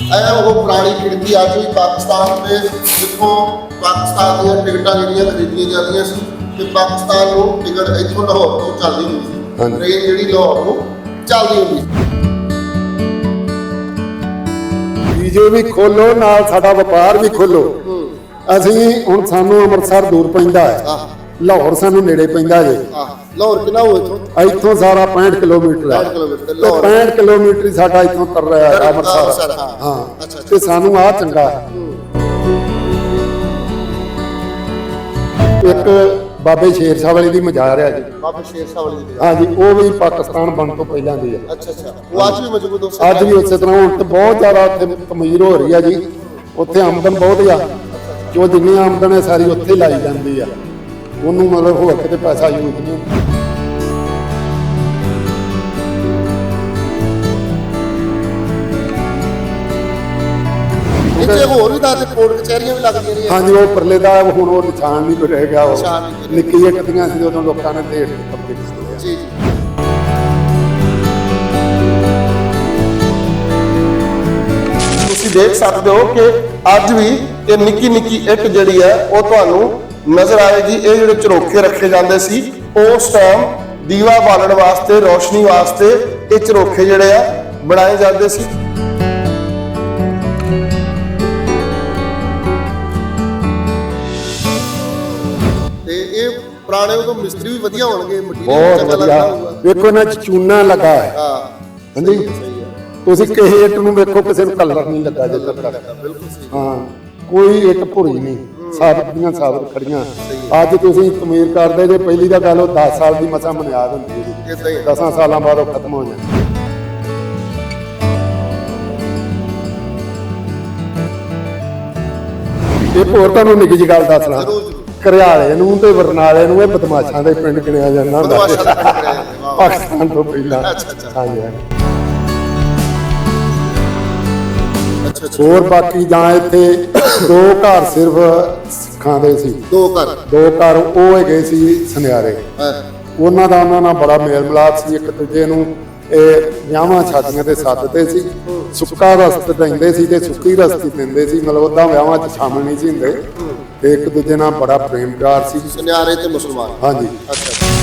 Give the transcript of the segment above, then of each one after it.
ਇਹ ਉਹ ਪੁਰਾਣੀ ਖਿੜਕੀ ਅੱਜ ਵੀ ਪਾਕਿਸਤਾਨ ਦੇ ਜਿੱਥੋਂ ਪਾਕਿਸਤਾਨ ਦੀਆਂ ਟਿਕਟਾਂ ਜਿਹੜੀਆਂ ਖਰੀਦੀਆਂ ਜਾਂਦੀਆਂ ਸੀ ਤੇ ਪਾਕਿਸਤਾਨ ਨੂੰ ਟਿਕਟ ਇੱਥੋਂ ਲਾਹੌਰ ਤੋਂ ਚੱਲਦੀ ਹੁੰਦੀ ਸੀ। ਟ੍ਰੇਨ ਜਿਹੜੀ ਲਾਹੌਰ ਨੂੰ ਚੱਲਦੀ ਹੁੰਦੀ ਸੀ। ਵੀਜ਼ੇ ਵੀ ਖੋਲੋ ਨਾਲ ਸਾਡਾ ਵਪਾਰ ਵੀ ਖੋਲੋ। ਅਸੀਂ ਹੁਣ ਸਾਨੂੰ ਅੰਮ੍ਰਿਤਸਰ ਦੂਰ ਪੈਂਦਾ ਹੈ। ਲਾਹੌਰ ਸਾਨੂੰ ਨੇੜੇ ਪੈਂਦਾ ਜੇ। ਲਾਹੌਰ ਕਿੰਨਾ ਹੋਇਆ ਇੱਥੋਂ? ਇੱਥੋਂ ਸਾਰਾ 65 ਕਿਲੋਮੀਟਰ ਹੈ। 65 ਕਿਲੋਮੀਟਰ ਤੇ ਲਾਹੌਰ। 65 ਕਿਲੋਮੀਟਰ ਹੀ ਸਾਡਾ ਇੱਥੋਂ ਤਰ ਰਿਹਾ ਹੈ ਅੰਮ੍ਰਿਤਸਰ, ਹਾਂ। ਹਾਂ। ਤੇ ਸਾਨੂੰ ਆ ਚੰਗਾ ਹੈ। ਇੱਕ ਬਾਬੇ ਸ਼ੇਰ ਸ਼ਾਹ ਵਾਲੀ ਦੀ ਮਜ਼ਾਰ ਹੈ ਜੀ। ਬਾਬਾ ਸ਼ੇਰ ਸ਼ਾਹ ਵਾਲੀ ਦੀ। ਹਾਂਜੀ ਉਹ ਵੀ ਪਾਕਿਸਤਾਨ ਬਣ ਤੋਂ ਪਹਿਲਾਂ ਦੀ ਹੈ। ਅੱਛਾ ਅੱਛਾ। ਉਹ ਅੱਜ ਵੀ ਮੌਜੂਦ ਹੋ ਅੱਜ ਵੀ ਉਸੇ ਤਰ੍ਹਾਂ ਹੁਣ ਤੇ ਬਹੁਤ ਜ਼ਿਆਦਾ ਉੱਥੇ ਤਮੀਰ ਹੋ ਰਹੀ ਆ ਜੀ। ਉੱਥੇ ਆਮਦਨ ਬਹੁਤ ਆ। ਜੋ ਜਿੰਨੀ ਆਮਦਨ ਹੈ ਸਾਰੀ ਉੱਥੇ ਲਾਈ ਜਾਂਦੀ ਆ। ਉਹਨੂੰ ਮਤਲਬ ਹੋਰ ਕਿਤੇ ਪੈਸਾ ਯੂਜ਼ ਨਹੀਂ ਹੁੰਦਾ। ਇੱਥੇ ਹੋਰ ਵੀ ਤਾਂ ਤੇ ਕੋਰਟ ਕਚਹਿਰੀਆਂ ਵੀ ਲੱਗਦੀਆਂ ਰਹੀਆਂ। ਹਾਂਜੀ ਉਹ ਪਰਲੇ ਦਾ ਹੁਣ ਉਹ ਨਿਸ਼ਾਨ ਨਹੀਂ ਰਹਿ ਗਿਆ ਉਹ ਨਿਸ਼ਾਨ ਨਹੀਂ ਰਹਿ ਨਿੱਕੀਆਂ ਕੱਟੀਆਂ ਸੀ ਉਦੋਂ ਲੋਕਾਂ ਨੇ ਢੇਰ ਕਬਜ਼ੇ ਕੀਤੇ ਆ। ਜੀ ਜੀ। ਤੁਸੀਂ ਦੇਖ ਸਕਦੇ ਹੋ ਕਿ ਅੱਜ ਵੀ ਇਹ ਨਿੱਕੀ ਨਿੱਕੀ ਇੱਟ ਜਿਹੜੀ ਹੈ ਉਹ ਤੁਹਾਨੂੰ ਨਜ਼ਰ ਆਏਗੀ ਇਹ ਜਿਹੜੇ ਝਰੋਖੇ ਰੱਖੇ ਜਾਂਦੇ ਸੀ ਉਸ ਟਾਈਮ ਦੀਵਾ ਬਾਲਣ ਵਾਸਤੇ ਰੋਸ਼ਨੀ ਵਾਸਤੇ ਇਹ ਝਰੋਖੇ ਜਿਹੜੇ ਆ ਬਣਾਏ ਜਾਂਦੇ ਸੀ। ਤੇ ਇਹ ਪੁਰਾਣੇ ਉਦੋਂ ਮਿਸਤਰੀ ਵੀ ਵਧੀਆ ਹੋਣਗੇ ਮਟੀਰੀਅਲ ਬਹੁਤ ਵਧੀਆ। ਵੇਖੋ ਨਾ ਚੂਨਾ ਲੱਗਾ ਹੈ ਹਾਂ। ਹਾਂਜੀ। ਸਹੀ ਹੈ ਤੁਸੀਂ ਕਿਸੇ ਇੱਟ ਨੂੰ ਵੇਖੋ ਕਿਸੇ ਨੂੰ ਕਲਰ ਨਹੀਂ ਲੱਗਾ ਜੇ ਤੱਕ ਬਿਲਕੁਲ ਸਹੀ। ਹਾਂ ਕੋਈ ਇੱਟ ਭੁਰੀ ਨਹੀਂ। ਸਾਬਤ ਦੀਆਂ ਸਾਬਤ ਖੜੀਆਂ ਅੱਜ ਤੁਸੀਂ ਤਮੀਰ ਕਰਦੇ ਜੇ ਪਹਿਲੀ ਦਾ ਗੱਲ ਉਹ 10 ਸਾਲ ਦੀ ਮਸਾ ਬੁਨਿਆਦ ਹੁੰਦੀ ਹੈ ਹੀ ਹੈ। 10 ਸਾਲਾਂ ਬਾਅਦ ਉਹ ਖਤਮ ਹੋ ਜਾਂਦੀ ਇੱਕ ਹੋਰ ਤੁਹਾਨੂੰ ਨਿੱਕੀ ਜਿਹੀ ਗੱਲ ਜ਼ਰੂਰ, ਜ਼ਰੂਰ। ਕਰਿਆਲੇ ਨੂੰ ਤੇ ਬਰਨਾਲੇ ਨੂੰ ਇਹ ਬਦਮਾਸ਼ਾਂ ਦੇ ਪਿੰਡ ਗਿਣਿਆ ਜਾਂਦਾ ਹੁੰਦਾ। ਪਾਕਿਸਤਾਨ ਤੋਂ ਪਹਿਲਾਂ। ਹਾਂਜੀ ਹਾਂਜੀ। ਹੋਰ ਬਾਕੀ ਜਾਂ ਇੱਥੇ ਦੋ ਘਰ ਸਿਰਫ ਸਿੱਖਾਂ ਦੇ ਸੀ। ਦੋ ਘਰ। ਦੋ ਘਰ ਉਹ ਹੈਗੇ ਸੀ ਸੁਨਿਆਰੇ। ਉਹਨਾਂ ਦਾ ਉਹਨਾਂ ਨਾਲ ਬੜਾ ਮੇਲ ਮਿਲਾਪ ਸੀ। ਇੱਕ ਦੂਜੇ ਨੂੰ ਇਹ ਵਿਆਹਾਂ ਸ਼ਾਦੀਆਂ ਤੇ ਸੱਦਦੇ ਸੀ। ਸੁੱਕਾ ਰਸਤ ਦਿੰਦੇ ਸੀ ਤੇ ਸੁੱਕੀ ਰਸਤੀ ਦਿੰਦੇ ਸੀ। ਮਤਲਬ ਉਦਾਂ ਵਿਆਹਾਂ 'ਚ ਸ਼ਾਮਲ ਨਹੀਂ ਸੀ ਹੁੰਦੇ। ਤੇ ਇੱਕ ਦੂਜੇ ਨਾਲ ਬੜਾ ਪ੍ਰੇਮ ਪਿਆਰ ਸੀ। ਸੁਨਿਆਰੇ ਤੇ ਮੁਸਲਮਾਨ। ਹਾਂਜੀ। ਅੱਛਾ।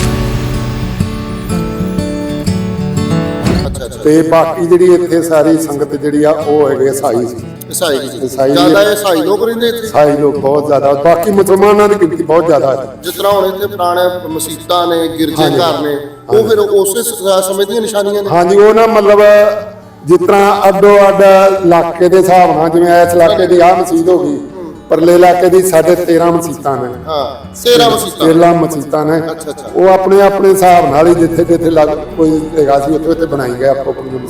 ਤੇ ਬਾਕੀ ਜਿਹੜੀ ਇੱਥੇ ਸਾਰੀ ਸੰਗਤ ਜਿਹੜੀ ਆ ਉਹ ਹੈਗੇ ਈਸਾਈ ਸੀ ਈਸਾਈ ਜੀ। ਈਸਾਈ ਜ਼ਿਆਦਾ ਈਸਾਈ ਲੋਕ ਰਹਿੰਦੇ ਇੱਥੇ? ਈਸਾਈ ਲੋਕ ਬਹੁਤ ਜ਼ਿਆਦਾ। ਬਾਕੀ ਮੁਸਲਮਾਨਾਂ ਦੀ ਗਿਣਤੀ ਬਹੁਤ ਜ਼ਿਆਦਾ ਹੈ। ਜਿਸ ਤਰ੍ਹਾਂ ਹੁਣ ਇੱਥੇ ਪੁਰਾਣੇ ਮਸਜਿਦਾਂ ਨੇ ਗਿਰਜੇ। ਘਰ ਨੇ ਉਹ ਫਿਰ ਉਸੇ ਸ- ਸਮੇਂ ਦੀਆਂ ਨਿਸ਼ਾਨੀਆਂ ਨੇ? ਹਾਂਜੀ ਉਹ ਨਾ ਮਤਲਬ ਜਿਸ ਤਰ੍ਹਾਂ ਅੱਡੋ ਅੱਡ ਇਲਾਕੇ ਦੇ ਹਿਸਾਬ ਨਾਲ ਜਿਵੇਂ ਇਸ ਇਲਾਕੇ ਦੀ ਆਹ ਮਸਜਿਦ ਹੋ ਗਈ ਪਰਲੇ ਇਲਾਕੇ ਦੀ ਸਾਡੇ 13 ਮਸਜਿਦਾਂ ਨੇ। ਹਾਂ ਸੇਰਾ ਮਸਜਿਦਾਂ 13 ਮਸਜਿਦਾਂ ਨੇ। ਅੱਛਾ, ਅੱਛਾ। ਉਹ ਆਪਣੇ ਆਪਣੇ ਹਿਸਾਬ ਨਾਲ ਹੀ ਜਿੱਥੇ ਜਿੱਥੇ ਲੱਗ ਕੋਈ ਹੈਗਾ ਸੀ ਉੱਥੇ ਉੱਥੇ ਬਣਾਈ ਗਏ ਆਪੋ ਆਪਣੀ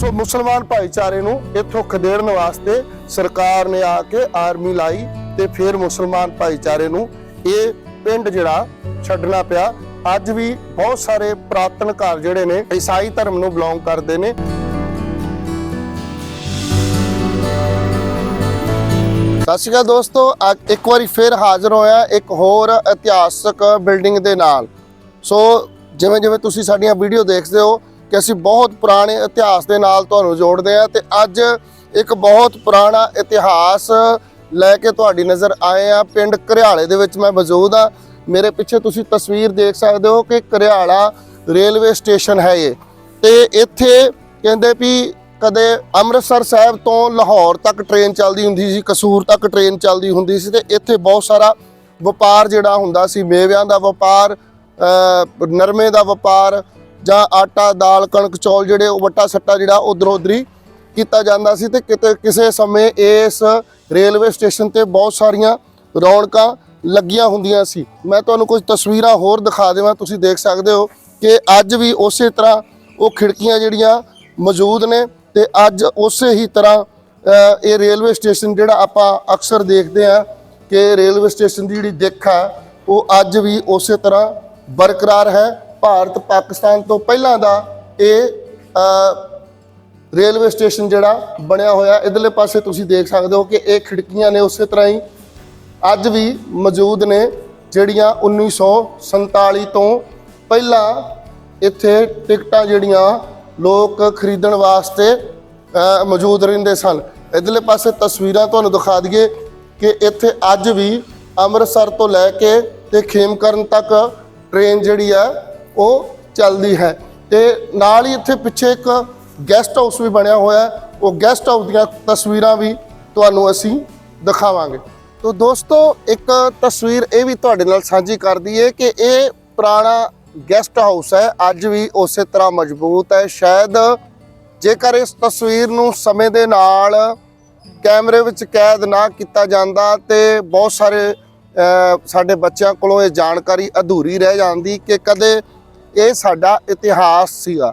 ਸੋ ਮੁਸਲਮਾਨ ਭਾਈਚਾਰੇ ਨੂੰ ਇੱਥੋਂ ਖਦੇੜਨ ਵਾਸਤੇ ਸਰਕਾਰ ਨੇ ਆ ਕੇ ਆਰਮੀ ਲਾਈ ਤੇ ਫਿਰ ਮੁਸਲਮਾਨ ਭਾਈਚਾਰੇ ਨੂੰ ਇਹ ਪਿੰਡ ਜਿਹੜਾ ਛੱਡਣਾ ਪਿਆ। ਅੱਜ ਵੀ ਬਹੁਤ ਸਾਰੇ ਪ੍ਰਾਤਨ ਘਰ ਜਿਹੜੇ ਨੇ, ਈਸਾਈ ਧਰਮ ਨੂੰ ਬਿਲੋਂਗ ਕਰਦੇ ਨੇ। ਸਤਿ ਸ਼੍ਰੀ ਅਕਾਲ ਦੋਸਤੋ, ਅੱਜ ਇੱਕ ਵਾਰੀ ਫਿਰ ਹਾਜ਼ਰ ਹੋਇਆ ਇੱਕ ਹੋਰ ਇਤਿਹਾਸਕ ਬਿਲਡਿੰਗ ਦੇ ਨਾਲ। ਸੋ ਜਿਵੇਂ ਜਿਵੇਂ ਤੁਸੀਂ ਸਾਡੀਆਂ ਵੀਡੀਓ ਦੇਖਦੇ ਹੋ ਕਿ ਅਸੀਂ ਬਹੁਤ ਪੁਰਾਣੇ ਇਤਿਹਾਸ ਦੇ ਨਾਲ ਤੁਹਾਨੂੰ ਜੋੜਦੇ ਹਾਂ ਤੇ ਅੱਜ ਇੱਕ ਬਹੁਤ ਪੁਰਾਣਾ ਇਤਿਹਾਸ ਲੈ ਕੇ ਤੁਹਾਡੀ ਨਜ਼ਰ ਆਏ ਆ। ਪਿੰਡ ਘਰਿਆਲੇ ਦੇ ਵਿੱਚ ਮੈਂ ਮੌਜੂਦ ਆ। ਮੇਰੇ ਪਿੱਛੇ ਤੁਸੀਂ ਤਸਵੀਰ ਦੇਖ ਸਕਦੇ ਹੋ ਕਿ ਘਰਿਆਲਾ ਰੇਲਵੇ ਸਟੇਸ਼ਨ ਹੈ ਇਹ। ਤੇ ਇੱਥੇ ਕਹਿੰਦੇ ਵੀ ਕਦੇ ਅੰਮ੍ਰਿਤਸਰ ਸਾਹਿਬ ਤੋਂ ਲਾਹੌਰ ਤੱਕ ਟ੍ਰੇਨ ਚੱਲਦੀ ਹੁੰਦੀ ਸੀ, ਕਸੂਰ ਤੱਕ ਟ੍ਰੇਨ ਚੱਲਦੀ ਹੁੰਦੀ ਸੀ ਤੇ ਇੱਥੇ ਬਹੁਤ ਸਾਰਾ ਵਪਾਰ ਜਿਹੜਾ ਹੁੰਦਾ ਸੀ, ਮੇਵਿਆਂ ਦਾ ਵਪਾਰ ਨਰਮੇ ਦਾ ਵਪਾਰ ਜਾਂ ਆਟਾ, ਦਾਲ, ਕਣਕ, ਚੌਲ ਜਿਹੜੇ ਉਹ ਵੱਟਾ ਸੱਟਾ ਜਿਹੜਾ ਉਧਰੋਂ ਉਧਰੀ ਕੀਤਾ ਜਾਂਦਾ ਸੀ ਤੇ ਕਿਤੇ ਕਿਸੇ ਸਮੇਂ ਇਸ ਰੇਲਵੇ ਸਟੇਸ਼ਨ ਤੇ ਬਹੁਤ ਸਾਰੀਆਂ ਰੌਣਕਾਂ ਲੱਗੀਆਂ ਹੁੰਦੀਆਂ ਸੀ। ਮੈਂ ਤੁਹਾਨੂੰ ਕੁਝ ਤਸਵੀਰਾਂ ਹੋਰ ਦਿਖਾ ਦੇਵਾਂ, ਤੁਸੀਂ ਦੇਖ ਸਕਦੇ ਹੋ ਕਿ ਅੱਜ ਵੀ ਉਸੇ ਤਰ੍ਹਾਂ ਉਹ ਖਿੜਕੀਆਂ ਜਿਹੜੀਆਂ ਮੌਜੂਦ ਨੇ ਤੇ ਅੱਜ ਉਸੇ ਹੀ ਤਰ੍ਹਾਂ ਇਹ ਰੇਲਵੇ ਸਟੇਸ਼ਨ ਜਿਹੜਾ ਆਪਾਂ ਅਕਸਰ ਦੇਖਦੇ ਆ ਕਿ ਰੇਲਵੇ ਸਟੇਸ਼ਨ ਦੀ ਜਿਹੜੀ ਦਿੱਖ ਹੈ ਉਹ ਅੱਜ ਵੀ ਉਸੇ ਤਰ੍ਹਾਂ ਬਰਕਰਾਰ ਹੈ। ਭਾਰਤ ਪਾਕਿਸਤਾਨ ਤੋਂ ਪਹਿਲਾਂ ਦਾ ਇਹ ਰੇਲਵੇ ਸਟੇਸ਼ਨ ਜਿਹੜਾ ਬਣਿਆ ਹੋਇਆ, ਇਧਰਲੇ ਪਾਸੇ ਤੁਸੀਂ ਦੇਖ ਸਕਦੇ ਹੋ ਕਿ ਇਹ ਖਿੜਕੀਆਂ ਨੇ ਉਸੇ ਤਰ੍ਹਾਂ ਹੀ ਅੱਜ ਵੀ ਮੌਜੂਦ ਨੇ, ਜਿਹੜੀਆਂ 1947 ਤੋਂ ਪਹਿਲਾਂ ਇੱਥੇ ਟਿਕਟਾਂ ਜਿਹੜੀਆਂ ਲੋਕ ਖਰੀਦਣ ਵਾਸਤੇ ਮੌਜੂਦ ਰਹਿੰਦੇ ਸਨ। ਇਧਰਲੇ ਪਾਸੇ ਤਸਵੀਰਾਂ ਤੁਹਾਨੂੰ ਦਿਖਾ ਦਈਏ ਕਿ ਇੱਥੇ ਅੱਜ ਵੀ ਅੰਮ੍ਰਿਤਸਰ ਤੋਂ ਲੈ ਕੇ ਤੇ ਖੇਮਕਰਨ ਤੱਕ ਟ੍ਰੇਨ ਜਿਹੜੀ ਆ, ਉਹ ਚੱਲਦੀ ਹੈ। ਤੇ ਨਾਲ ਹੀ ਇੱਥੇ ਪਿੱਛੇ ਇੱਕ ਗੈਸਟ ਹਾਊਸ ਵੀ ਬਣਿਆ ਹੋਇਆ ਹੈ। ਉਹ ਗੈਸਟ ਹਾਊਸ ਦੀਆਂ ਤਸਵੀਰਾਂ ਵੀ ਤੁਹਾਨੂੰ ਅਸੀਂ ਦਿਖਾਵਾਂਗੇ। ਤੋ ਦੋਸਤੋ, ਇੱਕ ਤਸਵੀਰ ਇਹ ਵੀ ਤੁਹਾਡੇ ਨਾਲ ਸਾਂਝੀ ਕਰ ਦਈਏ ਕਿ ਇਹ ਪੁਰਾਣਾ ਗੈਸਟ ਹਾਊਸ ਹੈ। ਅੱਜ ਵੀ ਉਸੇ ਤਰ੍ਹਾਂ ਮਜ਼ਬੂਤ ਹੈ। ਸ਼ਾਇਦ ਜੇਕਰ ਇਸ ਤਸਵੀਰ ਨੂੰ ਸਮੇਂ ਦੇ ਨਾਲ ਕੈਮਰੇ ਵਿੱਚ ਕੈਦ ਨਾ ਕੀਤਾ ਜਾਂਦਾ ਤੇ ਬਹੁਤ ਸਾਰੇ ਸਾਡੇ ਬੱਚਿਆਂ ਕੋਲੋਂ ਇਹ ਜਾਣਕਾਰੀ ਅਧੂਰੀ ਰਹਿ ਜਾਂਦੀ ਕਿ ਕਦੇ ਇਹ ਸਾਡਾ ਇਤਿਹਾਸ ਸੀਗਾ।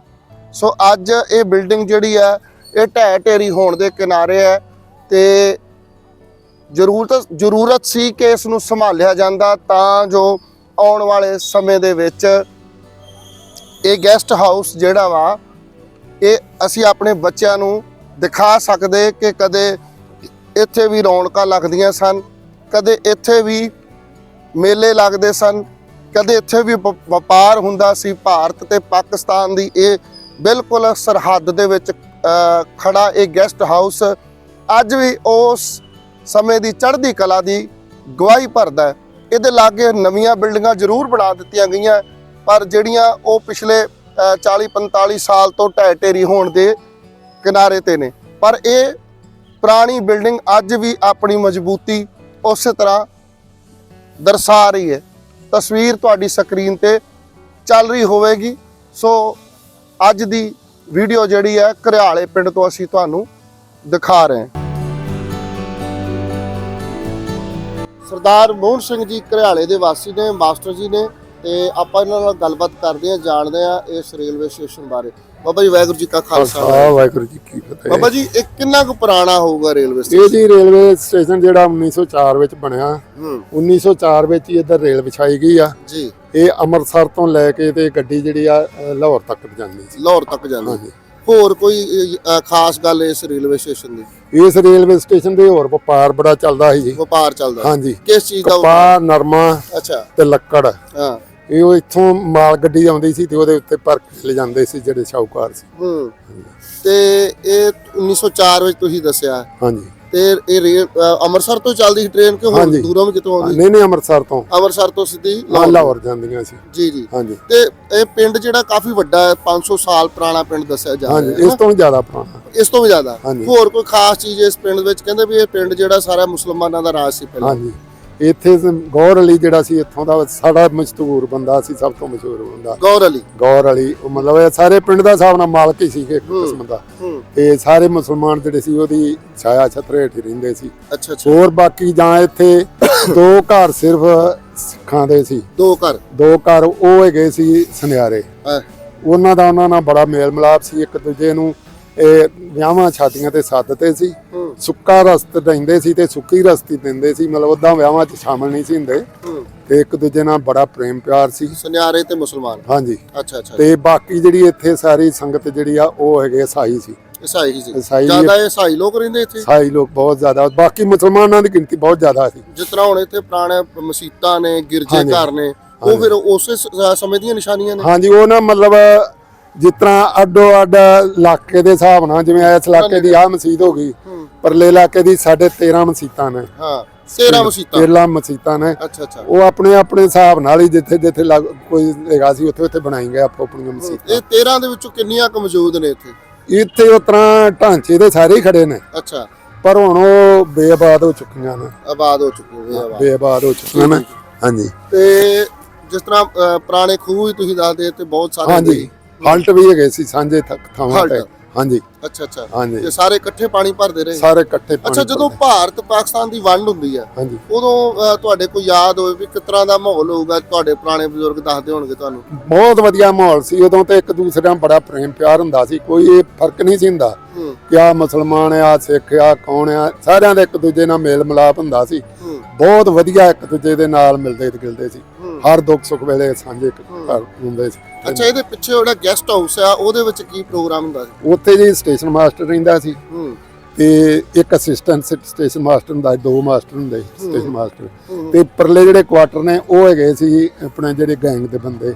ਸੋ ਅੱਜ ਇਹ ਬਿਲਡਿੰਗ ਜਿਹੜੀ ਹੈ ਇਹ ਢਹਿ ਢੇਰੀ ਹੋਣ ਦੇ ਕਿਨਾਰੇ ਹੈ ਤੇ ਜ਼ਰੂਰਤ ਜ਼ਰੂਰਤ ਸੀ ਕਿ ਇਸ ਨੂੰ ਸੰਭਾਲਿਆ ਜਾਂਦਾ ਤਾਂ ਜੋ ਆਉਣ ਵਾਲੇ ਸਮੇਂ ਦੇ ਵਿੱਚ ਇਹ ਗੈਸਟ ਹਾਊਸ ਜਿਹੜਾ ਵਾ, ਇਹ ਅਸੀਂ ਆਪਣੇ ਬੱਚਿਆਂ ਨੂੰ ਦਿਖਾ ਸਕਦੇ ਕਿ ਕਦੇ ਇੱਥੇ ਵੀ ਰੌਣਕਾਂ ਲੱਗਦੀਆਂ ਸਨ, ਕਦੇ ਇੱਥੇ ਵੀ ਮੇਲੇ ਲੱਗਦੇ ਸਨ, ਕਦੇ ਇੱਥੇ ਵੀ, ਵਪਾਰ ਹੁੰਦਾ ਸੀ ਭਾਰਤ ਤੇ ਪਾਕਿਸਤਾਨ ਦੀ ਇਹ ਬਿਲਕੁਲ ਸਰਹੱਦ ਦੇ ਵਿੱਚ ਖੜਾ ਇਹ ਗੈਸਟ ਹਾਊਸ ਅੱਜ ਵੀ ਉਸ ਸਮੇਂ ਦੀ ਚੜ੍ਹਦੀ ਕਲਾ ਦੀ ਗਵਾਹੀ ਭਰਦਾ ਹੈ। ਇਹਦੇ ਲਾਗੇ ਨਵੀਆਂ ਬਿਲਡਿੰਗਾਂ ਜ਼ਰੂਰ ਬਣਾ ਦਿੱਤੀਆਂ ਗਈਆਂ, ਪਰ ਜਿਹੜੀਆਂ ਉਹ ਪਿਛਲੇ 40 45 ਸਾਲ ਤੋਂ ਢਹਿ ਢੇਰੀ ਹੋਣ ਦੇ ਕਿਨਾਰੇ ਤੇ ਨੇ। ਪਰ ਇਹ ਪੁਰਾਣੀ ਬਿਲਡਿੰਗ ਅੱਜ ਵੀ ਆਪਣੀ ਮਜ਼ਬੂਤੀ ਉਸੇ ਤਰ੍ਹਾਂ ਦਰਸਾ ਰਹੀ ਹੈ। ਤਸਵੀਰ ਤੁਹਾਡੀ ਸਕਰੀਨ ਤੇ ਚੱਲ ਰਹੀ ਹੋਵੇਗੀ। ਸੋ ਅੱਜ ਦੀ ਵੀਡੀਓ ਜਿਹੜੀ ਹੈ ਘਰਿਆਲੇ ਪਿੰਡ ਤੋਂ ਅਸੀਂ ਤੁਹਾਨੂੰ ਦਿਖਾ ਰਹੇ ਹਾਂ। ਸਰਦਾਰ ਮੋਹਨ ਸਿੰਘ ਜੀ ਘਰਿਆਲੇ ਦੇ ਵਾਸੀ ਨੇ, ਮਾਸਟਰ ਜੀ ਨੇ ਤੇ ਆਪਾਂ ਇਹਨਾਂ ਨਾਲ ਗੱਲਬਾਤ ਕਰਦੇ ਹਾਂ, ਜਾਣਦੇ ਹਾਂ ਇਸ ਰੇਲਵੇ ਸਟੇਸ਼ਨ ਬਾਰੇ। ਬਾਬਾ ਜੀ ਵਾਹਿਗੁਰੂ ਜੀ ਕਾ ਖਾਲਸਾ। ਖਾਲਸਾ ਵਾਹਿਗੁਰੂ ਜੀ ਕੀ ਫਤਿਹ। ਬਾਬਾ ਜੀ ਇਹ ਕਿੰਨਾ ਕੁ ਪੁਰਾਣਾ ਹੋਊਗਾ ਰੇਲਵੇ ਇਹ ਸਟੇਸ਼ਨ? ਜੀ ਰੇਲਵੇ ਸਟੇਸ਼ਨ ਜਿਹੜਾ 1904 ਵਿੱਚ ਬਣਿਆ। ਹੂੰ। 1904 ਵਿੱਚ ਹੀ ਇੱਧਰ ਰੇਲ ਵਿਛਾਈ ਗਈ ਆ। ਜੀ। ਇਹ ਅੰਮ੍ਰਿਤਸਰ ਤੋਂ ਲੈ ਕੇ ਤੇ ਗੱਡੀ ਜਿਹੜੀ ਆ ਅ, ਲਾਹੌਰ ਤੱਕ ਜਾਂਦੀ ਸੀ। ਲਾਹੌਰ ਤੱਕ ਜਾਂਦੇ ਹਾਂਜੀ। ਹੋਰ ਕੋਈ ਅ, ਖਾਸ ਗੱਲ ਇਸ ਰੇਲਵੇ ਸਟੇਸ਼ਨ ਦੀ? ਇਸ ਰੇਲਵੇ ਸਟੇਸ਼ਨ ਦੇ ਹੋਰ ਵਪਾਰ ਬੜਾ ਚੱਲਦਾ ਸੀ ਜੀ। ਵਪਾਰ ਚੱਲਦਾ ਹਾਂਜੀ। ਕਿਸ ਚੀਜ਼ ਦਾ ਵਪਾਰ? ਕਪਾਹ ਨਰਮਾ ਅੱਛਾ। ਤੇ ਲੱਕੜ। ਹਾਂ। ਇਹ ਉਹ ਇੱਥੋਂ ਮਾਲ ਗੱਡੀ ਆਉਂਦੀ ਸੀ ਤੇ ਉਹਦੇ ਉੱਤੇ ਭਰ ਕੇ ਲੈ ਜਾਂਦੇ ਸੀ ਜਿਹੜੇ ਸ਼ਾਹੂਕਾਰ ਸੀ। ਹੂੰ। ਤੇ ਇਹ 1904 ਵਿੱਚ ਤੁਸੀਂ ਦੱਸਿਆ। ਹਾਂਜੀ। ਤੇ ਇਹ ਰੇਲ ਅੰਮ੍ਰਿਤਸਰ ਤੋਂ ਚੱਲਦੀ ਸੀ ਟ੍ਰੇਨ ਕਿ ਹੋਰ। ਦੂਰੋਂ ਵੀ ਕਿਤੋਂ ਆਉਂਦੀ? ਨਹੀਂ ਨਹੀਂ ਅੰਮ੍ਰਿਤਸਰ ਤੋਂ। ਅੰਮ੍ਰਿਤਸਰ ਤੋਂ ਸਿੱਧੀ ਹਾਂ, ਲਾਹੌਰ ਜਾਂਦੀਆਂ ਸੀ। ਜੀ ਜੀ। ਹਾਂਜੀ। ਤੇ ਇਹ ਪਿੰਡ ਜਿਹੜਾ ਕਾਫੀ ਵੱਡਾ ਹੈ 500 ਸਾਲ ਪੁਰਾਣਾ ਪਿੰਡ ਦੱਸਿਆ ਜਾ ਹਾਂਜੀ ਰਿਹਾ ਇਸ ਹੈ ਤੋਂ ਵੀ ਜ਼ਿਆਦਾ ਪੁਰਾਣਾ। ਇਸ ਤੋਂ ਵੀ ਜ਼ਿਆਦਾ। ਹੋਰ ਕੋਈ ਖਾਸ ਚੀਜ਼ ਇਸ ਪਿੰਡ ਵਿੱਚ? ਕਹਿੰਦੇ ਵੀ ਇਹ ਪਿੰਡ ਜਿਹੜਾ ਸਾਰਾ ਮੁਸਲਮਾਨਾਂ ਦਾ ਰਾਜ ਸੀ ਪਹਿਲਾਂ। ਹਾਂਜੀ। ਇੱਥੇ ਗੌਰ ਅਲੀ ਜਿਹੜਾ ਸੀ ਇੱਥੋਂ ਦਾ ਸਾਡਾ ਮਸ਼ਹੂਰ ਬੰਦਾ ਸੀ ਸਭ ਤੋਂ ਮਸ਼ਹੂਰ ਬੰਦਾ। ਗੌਰ ਅਲੀ। ਗੌਰ ਅਲੀ ਉਹ ਮਤਲਬ ਇਹ ਸਾਰੇ ਪਿੰਡ ਦਾ ਹਿਸਾਬ ਨਾਲ ਮਾਲਕ ਹੀ ਸੀ ਇੱਕ ਕਿਸਮ ਦਾ। ਤੇ ਸਾਰੇ ਮੁਸਲਮਾਨ ਜਿਹੜੇ ਸੀ ਉਹਦੀ ਛਾਇਆ ਛਤਰੇ ਹੇਠ ਰਹਿੰਦੇ ਸੀ। ਅੱਛਾ ਅੱਛਾ। ਹੋਰ ਬਾਕੀ ਜਾਂ ਇੱਥੇ ਦੋ ਘਰ ਸਿਰਫ ਸਿੱਖਾਂ ਦੇ ਸੀ। ਦੋ ਘਰ। ਦੋ ਘਰ ਉਹ ਹੈਗੇ ਸੀ ਸੁਨਿਆਰੇ। ਉਹਨਾਂ ਦਾ ਉਹਨਾਂ ਨਾਲ ਬੜਾ ਮੇਲ ਮਿਲਾਪ ਸੀ ਇੱਕ ਦੂਜੇ ਨੂੰ ਇਹ ਵਿਆਹਾਂ ਸ਼ਾਦੀਆਂ ਤੇ ਸੱਦਦੇ ਸੀ ਸੁੱਕਾ ਰਸਤ ਦਿੰਦੇ ਸੀ ਤੇ ਸੁੱਕੀ ਰਸਤੀ ਦਿੰਦੇ ਸੀ ਮਤਲਬ ਉਦਾਂ ਵਿਆਹਾਂ 'ਚ ਸ਼ਾਮਲ ਨਹੀਂ ਸੀ ਹੁੰਦੇ। ਤੇ ਇੱਕ ਦੂਜੇ ਨਾਲ ਬੜਾ ਪ੍ਰੇਮ ਪਿਆਰ ਸੀ। ਸੁਨਿਆਰੇ ਤੇ ਮੁਸਲਮਾਨ। ਹਾਂਜੀ। ਅੱਛਾ ਅੱਛਾ। ਤੇ ਬਾਕੀ ਜਿਹੜੀ ਇੱਥੇ ਸਾਰੀ ਸੰਗਤ ਜਿਹੜੀ ਆ ਉਹ ਹੈਗੇ ਈਸਾਈ ਸੀ। ਈਸਾਈ ਸੀ। ਜ਼ਿਆਦਾ ਈਸਾਈ ਲੋਕ ਰਹਿੰਦੇ ਇੱਥੇ? ਈਸਾਈ ਲੋਕ ਬਹੁਤ ਜ਼ਿਆਦਾ। ਬਾਕੀ ਮੁਸਲਮਾਨਾਂ ਦੀ ਗਿਣਤੀ ਬਹੁਤ ਜ਼ਿਆਦਾ ਸੀ। ਜਿਸ ਤਰ੍ਹਾਂ ਹੁਣ ਇੱਥੇ ਪੁਰਾਣੇ ਮਸਜਿਦਾਂ ਨੇ ਗਿਰਜੇ। ਘਰ ਨੇ ਉਹ ਫਿਰ ਉਸੇ ਸਮੇਂ ਦੀਆਂ ਨਿਸ਼ਾਨੀਆਂ ਨੇ? ਹਾਂਜੀ ਉਹ ਨਾ ਮਤਲਬ ਜਿਸ ਤਰ੍ਹਾਂ ਅੱਡੋ ਅੱਡ ਇਲਾਕੇ ਦੇ ਹਿਸਾਬ ਨਾਲ ਜਿਵੇਂ ਇਸ ਇਲਾਕੇ ਦੀ ਆਹ ਮਸਜਿਦ ਹੋ ਗਈ ਪਰਲੇ ਇਲਾਕੇ ਦੀ ਸਾਡੇ 13 ਮਸਜਿਦਾਂ ਨੇ। ਹਾਂ 13 ਮਸਜਿਦਾਂ। 13 ਮਸਜਿਦਾਂ ਨੇ। ਅੱਛਾ ਅੱਛਾ। ਉਹ ਆਪਣੇ ਆਪਣੇ ਹਿਸਾਬ ਨਾਲ ਹੀ ਜਿੱਥੇ ਜਿੱਥੇ ਕੋਈ ਹੈਗਾ ਸੀ ਉੱਥੇ ਉੱਥੇ ਬਣਾਈ ਗਏ ਆਪੋ ਆਪਣੀਆਂ ਮਸਜਿਦਾਂ। ਇਹ 13 ਦੇ ਵਿੱਚੋਂ ਕਿੰਨੀਆਂ ਕੁ ਮੌਜੂਦ ਨੇ ਇੱਥੇ? ਇੱਥੇ ਉਸ ਤਰ੍ਹਾਂ ਢਾਂਚੇ ਦੇ ਸਾਰੇ ਹੀ ਖੜੇ ਨੇ। ਅੱਛਾ। ਪਰ ਹੁਣ ਉਹ ਬੇਆਬਾਦ ਹੋ ਚੁੱਕੀਆਂ ਨੇ। ਆਬਾਦ ਹੋ ਚੁੱਕੇ ਹੋਏ ਆ ਬੇਆਬਾਦ ਹੋ ਚੁੱਕੀਆਂ ਨੇ। ਹਾਂਜੀ। ਤੇ ਜਿਸ ਤਰ੍ਹਾਂ ਪੁਰਾਣੇ ਖੂਹ ਤੁਸੀਂ ਦੱਸਦੇ ਤੇ ਬਹੁਤ ਸਾਰੇ ਹਾਂਜੀ। ਨੇ। ਹਲਟ ਵੀ ਹੈਗੇ ਸੀ ਸਾਂਝੇ ਥ- ਥਾਵਾਂ ਤੇ। ਹਲਟ। ਹਾਂਜੀ। ਅੱਛਾ ਅੱਛਾ। ਹਾਂਜੀ। ਤੇ ਸਾਰੇ ਇਕੱਠੇ ਪਾਣੀ ਭਰਦੇ ਰਹੇ? ਸਾਰੇ ਇਕੱਠੇ ਪਾਣੀ ਅੱਛਾ ਜਦੋਂ ਭਰਦੇ। ਭਾਰਤ ਪਾਕਿਸਤਾਨ ਦੀ ਵੰਡ ਹੁੰਦੀ ਹੈ ਹਾਂਜੀ। ਉਦੋਂ ਤੁਹਾਡੇ ਕੋਈ ਯਾਦ ਹੋਵੇ ਵੀ ਕਿਸ ਤਰ੍ਹਾਂ ਦਾ ਮਾਹੌਲ ਹੋਊਗਾ? ਤੁਹਾਡੇ ਪੁਰਾਣੇ ਬਜ਼ੁਰਗ ਦੱਸਦੇ ਹੋਣਗੇ ਤੁਹਾਨੂੰ। ਬਹੁਤ ਵਧੀਆ ਮਾਹੌਲ ਸੀ। ਉਦੋਂ ਤੇ ਇੱਕ ਦੂਸਰੇ ਨਾਲ ਬੜਾ ਪ੍ਰੇਮ ਪਿਆਰ ਹੁੰਦਾ ਸੀ। ਕੋਈ ਇਹ ਫ਼ਰਕ ਨਹੀਂ ਸੀ ਹੁੰਦਾ ਹੂੰ। ਕਿ ਆ ਮੁਸਲਮਾਨ ਆ ਸਿੱਖ ਆ ਕੌਣ ਆ। ਸਾਰਿਆਂ ਦਾ ਇੱਕ ਦੂਜੇ ਨਾਲ ਮੇਲ ਮਿਲਾਪ ਹੁੰਦਾ ਸੀ। ਹੂੰ। ਬਹੁਤ ਵਧੀਆ ਇੱਕ ਦੂਜੇ ਦੇ ਨਾਲ ਮਿਲਦੇ ਗਿਲਦੇ ਸੀ। ਹੂੰ। ਹਰ ਦੁੱਖ ਸੁੱਖ ਵੇਲੇ ਸਾਂਝੇ ਘਰ ਹੁੰਦੇ ਸੀ। ਅੱਛਾ ਇਹਦੇ ਪਿੱਛੇ ਜਿਹੜਾ ਗੈਸਟ ਹਾਊਸ ਆ ਉਹਦੇ ਵਿੱਚ ਕੀ ਪ੍ਰੋਗਰਾਮ ਹੁੰਦਾ ਸੀ? ਉੱਥੇ ਜੀ ਸਟੇਸ਼ਨ ਮਾਸਟਰ ਰਹਿੰਦਾ ਸੀ। ਹੂੰ। ਤੇ ਇੱਕ ਅਸਿਸਟੈਂਟ ਸਟੇਸ਼ਨ ਮਾਸਟਰ ਹੁੰਦਾ ਦੋ ਮਾਸਟਰ ਹੁੰਦੇ ਸਟੇਸ਼ਨ ਮਾਸਟਰ ਤੇ ਪਰਲੇ ਜਿਹੜੇ ਕੁਆਟਰ ਨੇ ਉਹ ਹੈਗੇ ਸੀ ਆਪਣੇ ਜਿਹੜੇ ਗੈਂਗ ਦੇ ਬੰਦੇ।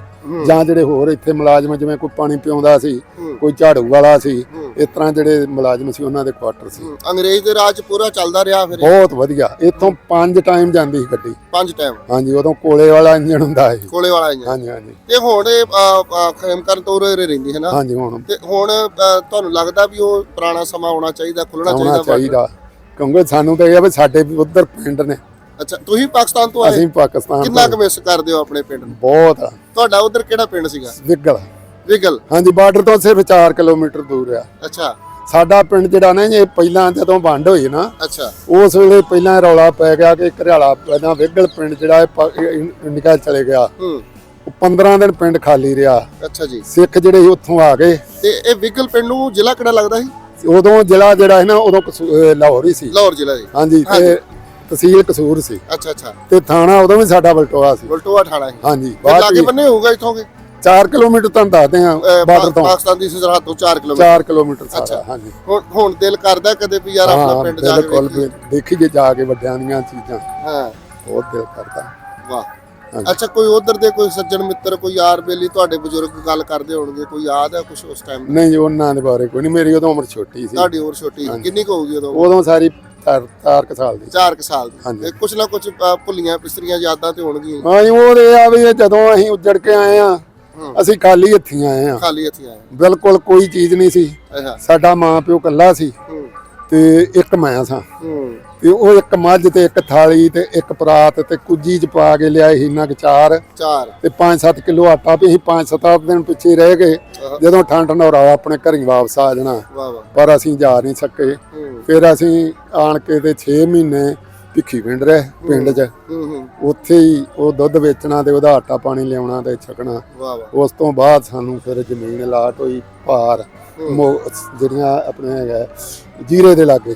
ਜਾਂ ਜਿਹੜੇ ਹੋਰ ਇੱਥੇ ਮੁਲਾਜ਼ਮ ਜਿਵੇਂ ਕੋਈ ਪਾਣੀ ਪਿਆਉਂਦਾ ਸੀ ਕੋਈ ਝਾੜੂ ਵਾਲਾ ਸੀ ਇਸ ਤਰ੍ਹਾਂ ਜਿਹੜੇ ਮੁਲਾਜ਼ਮ ਸੀ ਉਹਨਾਂ ਦੇ ਕੁਆਟਰ ਸੀ। ਅੰਗਰੇਜ਼ ਦੇ ਰਾਜ ਪੂਰਾ ਚੱਲਦਾ ਰਿਹਾ ਫਿਰ ਬਹੁਤ ਵਧੀਆ। ਇੱਥੋਂ ਪੰਜ ਟਾਈਮ ਜਾਂਦੀ ਸੀ ਗੱਡੀ। ਪੰਜ ਟਾਈਮ ਹਾਂਜੀ ਉਦੋਂ ਕੋਲੇ ਵਾਲਾ ਇੰਜਣ ਹੁੰਦਾ ਸੀ। ਕੋਲੇ ਵਾਲਾ ਇੰਜਨ ਹਾਂਜੀ ਹਾਂਜੀ। ਤੇ ਹੁਣ ਇਹ ਅ, ਅ, ਖੇਮ ਕਰਨ ਤੋਂ ਉਰੇ ਰਹਿੰਦੀ ਹੈ ਨਾ? ਹਾਂਜੀ ਹੁਣ। ਤੇ ਹੁਣ ਤੁਹਾਨੂੰ ਲੱਗਦਾ ਵੀ ਉਹ ਪੁਰਾਣਾ ਸਮਾਂ ਆਉਣਾ ਚਾਹੀਦਾ ਖੁੱਲਣਾ ਚਾਹੀਦਾ ਚਾਹੀਦਾ। ਕਿਉਂਕਿ ਸਾਨੂੰ ਤਾਂ ਇਹ ਆ ਵੀ ਸਾਡੇ ਵੀ ਉਧਰ ਪਿੰਡ ਨੇ। ਅੱਛਾ ਤੁਸੀਂ ਪਾਕਿਸਤਾਨ ਤੋਂ ਆਏ? ਅਸੀਂ ਪਾਕਿਸਤਾਨ ਕਿੰਨਾ ਤੋਂ ਕੁ ਮਿਸ ਕਰਦੇ ਹੋ ਆਪਣੇ ਪਿੰਡ ਨੂੰ? ਬਹੁਤ ਆ, ਤੁਹਾਡਾ ਉਧਰ ਕਿਹੜਾ ਪਿੰਡ ਸੀਗਾ? ਵਿਗਲ ਵਿਗਲ ਹਾਂਜੀ ਬਾਰਡਰ ਤੋਂ ਸਿਰਫ 4 ਕਿਲੋਮੀਟਰ ਦੂਰ ਆ। ਅੱਛਾ। ਸਾਡਾ ਪਿੰਡ ਜਿਹੜਾ ਨਾ ਇਹ ਪਹਿਲਾਂ ਜਦੋਂ ਵੰਡ ਹੋਈ ਨਾ ਅੱਛਾ। ਉਸ ਵੇਲੇ ਪਹਿਲਾਂ ਰੌਲਾ ਪੈ ਗਿਆ ਕਿ ਘਰਿਆਲਾ ਪਹਿਲਾਂ ਵਿਗਲ ਪਿੰਡ ਜਿਹੜਾ ਇੰਡੀਆ ਚਲੇ ਗਿਆ। ਹੂੰ। ਉਹ 15 ਦਿਨ ਪਿੰਡ ਖਾਲੀ ਰਿਹਾ। ਅੱਛਾ ਜੀ। ਸਿੱਖ ਜਿਹੜੇ ਉੱਥੋਂ ਆ ਗਏ। ਤੇ ਇਹ ਵਿਗਲ ਪਿੰਡ ਨੂੰ ਜ਼ਿਲ੍ਹਾ ਕਿਹੜਾ ਲੱਗਦਾ ਸੀ? ਉਦੋਂ ਜ਼ਿਲ੍ਹਾ ਜਿਹੜਾ ਹੈ ਨਾ ਉਦੋਂ ਲਾਹੌਰ ਹੀ ਸੀ। ਲਾਹੌਰ ਜ਼ਿਲ੍ਹਾ ਜੀ। ਹਾਂਜੀ ਤੇ ਤਹਿਸੀਲ ਕਸੂਰ ਸੀ। ਅੱਛਾ ਅੱਛਾ। ਤੇ ਥਾਣਾ ਉਦੋਂ ਵੀ ਸਾਡਾ ਬਲਟੋਆ ਸੀ। ਬਲਟੋਆ ਠਾਣਾ ਸੀ ਹਾਂਜੀ ਬਾਅਦ ਲਾਗੇ ਬੰਨੇ ਹੋਊਗਾ ਇਥੋਂ ਕੇ? 4 ਕਿਲੋਮੀਟਰ ਤੁਹਾਨੂੰ ਦੱਸਦੇ ਆ ਬਾਰਡਰ ਤੋਂ। ਪਾਕਿਸਤਾਨ ਦੀ ਸਰਹੱਦ ਤੋਂ 4 ਕਿਲੋਮੀਟਰ। 4 ਕਿਲੋਮੀਟਰ ਸਾਰਾ। ਹਾਂਜੀ। ਹੁਣ ਦਿਲ ਕਰਦਾ ਕਦੇ ਵੀ ਯਾਰ ਆਪਣਾ ਪਿੰਡ ਜਾ ਕੇ। ਵੀ ਦੇਖੀਏ ਜਾ ਕੇ ਵੱਡਿਆਂ ਦੀਆਂ ਚੀਜ਼ਾਂ। ਹਾਂ। ਬਹੁਤ ਦਿਲ ਕਰਦਾ। ਵਾਹ। ਅੱਛਾ ਕੋਈ ਉਧਰ ਦੇ ਕੋਈ ਸੱਜਣ ਮਿੱਤਰ ਕੋਈ ਯਾਰ ਬੇਲੀ ਤੁਹਾਡੇ ਬਜ਼ੁਰਗ ਗੱਲ ਕਰਦੇ ਹੋਣਗੇ ਕੋਈ ਯਾਦ ਹੈ ਕੁਝ ਉਸ ਟਾਈਮ ਨਹੀਂ ਜੀ, ਉਹਨਾਂ ਦੇ ਬਾਰੇ ਕੋਈ ਨਹੀਂ। ਮੇਰੀ ਉਦੋਂ ਉਮਰ ਛੋਟੀ ਸੀ। ਤੁਹਾਡੀ ਉਮਰ ਛੋਟੀ। ਕਿੰਨੀ ਕੁ ਹੋਊਗੀ ਉਦੋਂ? ਉਦੋਂ ਸਾਰੀ 4 ਸਾਲ ਦੀ। 4 ਸਾਲ ਦੀ। ਹਾਂਜੀ। ਤੇ ਕੁਛ ਨਾ ਕੁਛ ਅ, ਭੁੱਲੀਆਂ ਪਿਸਰੀਆਂ ਯਾਦਾਂ ਤੇ ਹੋਣਗੀਆਂ। ਹਾਂ ਜੀ, ਉਹ ਇਹ ਆ ਵੀ ਇਹ ਜਦੋਂ ਅਸੀਂ ਉੱਜੜ ਕੇ ਆਏ ਆ ਅਸੀਂ ਖਾਲੀ ਹੱਥੀਂ ਆਏ ਆ। ਖਾਲੀ ਹੱਥੀਂ ਆਏ ਬਿਲਕੁਲ ਕੋਈ ਚੀਜ਼ ਨਹੀਂ ਸੀ। ਸਾਡਾ ਮਾਂ ਪਿਓ ਕੱਲਾ ਸੀ ਤੇ ਇੱਕ ਮੈਂ ਸਾਂ। ਤੇ ਉਹ ਇੱਕ ਮੱਝ ਤੇ ਇੱਕ ਥਾਲੀ ਤੇ ਇੱਕ ਪਰਾਤ ਤੇ ਕੁੱਜੀ ਚ ਪਾ ਕੇ ਲਿਆਏ ਸੀ ਇੰਨਾ ਕੁ ਚਾਰ। ਚਾਰ। ਤੇ 5-7 ਕਿਲੋ ਆਟਾ ਵੀ ਅਸੀਂ 5-7 ਦਿਨ ਪਿੱਛੇ ਰਹਿ ਗਏ। ਜਦੋਂ ਠੰਡ ਨੌਰਾ ਆਪਣੇ ਘਰੀ ਵਾਪਸ ਆ ਜਾਣਾ। ਪਰ ਅਸੀਂ ਜਾ ਨਹੀਂ ਸਕੇ। ਫਿਰ ਅਸੀਂ ਆਣ ਕੇ ਤੇ 6 ਮਹੀਨੇ ਭਿੱਖੀ ਪਿੰਡ ਰਹੇ ਪਿੰਡ 'ਚ। ਉੱਥੇ ਹੀ ਉਹ ਦੁੱਧ ਵੇਚਣਾ ਤੇ ਉਹਦਾ ਆਟਾ ਪਾਣੀ ਲਿਆਉਣਾ ਤੇ ਛਕਣਾ। ਉਸ ਤੋਂ ਬਾਅਦ ਸਾਨੂੰ ਫਿਰ ਜ਼ਮੀਨ ਲਾਟ ਹੋਈ ਭਾਰ ਜਿਹੜੀਆਂ ਆਪਣੇ ਹੈਗਾ ਜੀਰੇ ਦੇ ਲਾਗੇ।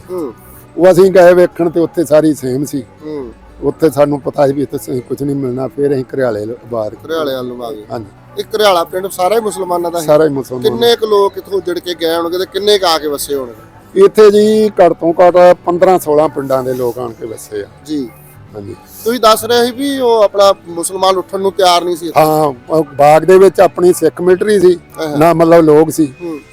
ਉਹ ਅਸੀਂ ਗਏ ਵੇਖਣ ਤੇ ਉੱਥੇ ਸਾਰੀ ਸੇਮ ਸੀ। ਹੂੰ। ਉੱਥੇ ਸਾਨੂੰ ਪਤਾ ਸੀ ਵੀ ਇੱਥੇ ਕੁਝ ਨਹੀਂ ਮਿਲਣਾ ਫਿਰ ਅਸੀਂ ਘਰਿਆਲੇ ਬਾਹਰ। ਘਰਿਆਲੇ ਵੱਲ ਨੂੰ ਆ ਗਏ ਹਾਂਜੀ। ਇੱਕ ਘਰਿਆਲਾ ਪਿੰਡ ਸਾਰਾ ਹੀ ਮੁਸਲਮਾਨਾਂ ਦਾ ਹੈ ਸਾਰਾ ਹੀ ਮੁਸਲਮਾਨ ਕਿੰਨੇ ਕੁ ਲੋਕ ਇਥੋਂ ਉੱਜੜ ਕੇ ਗਏ ਹੋਣਗੇ ਤੇ ਕਿੰਨੇ ਕੁ ਆ ਕੇ ਵਸੇ ਹੋਣਗੇ? ਇੱਥੇ ਜੀ ਘੱਟ ਤੋਂ ਘੱਟ 15 16 ਪਿੰਡਾਂ ਦੇ ਲੋਕ ਆਣ ਕੇ ਵਸੇ ਆ। ਜੀ। ਹਾਂਜੀ। ਤੁਸੀਂ ਦੱਸ ਰਹੇ ਸੀ ਵੀ ਉਹ ਆਪਣਾ ਮੁਸਲਮਾਨ ਉੱਠਣ ਨੂੰ ਤਿਆਰ ਨਹੀਂ ਸੀ। ਹਾਂ ਉਹ ਬਾਗ ਦੇ ਵਿੱਚ ਆਪਣੀ ਸਿੱਖ ਮਿਲਟਰੀ ਸੀ ਨਾ ਮਤਲਬ ਲੋਕ ਸੀ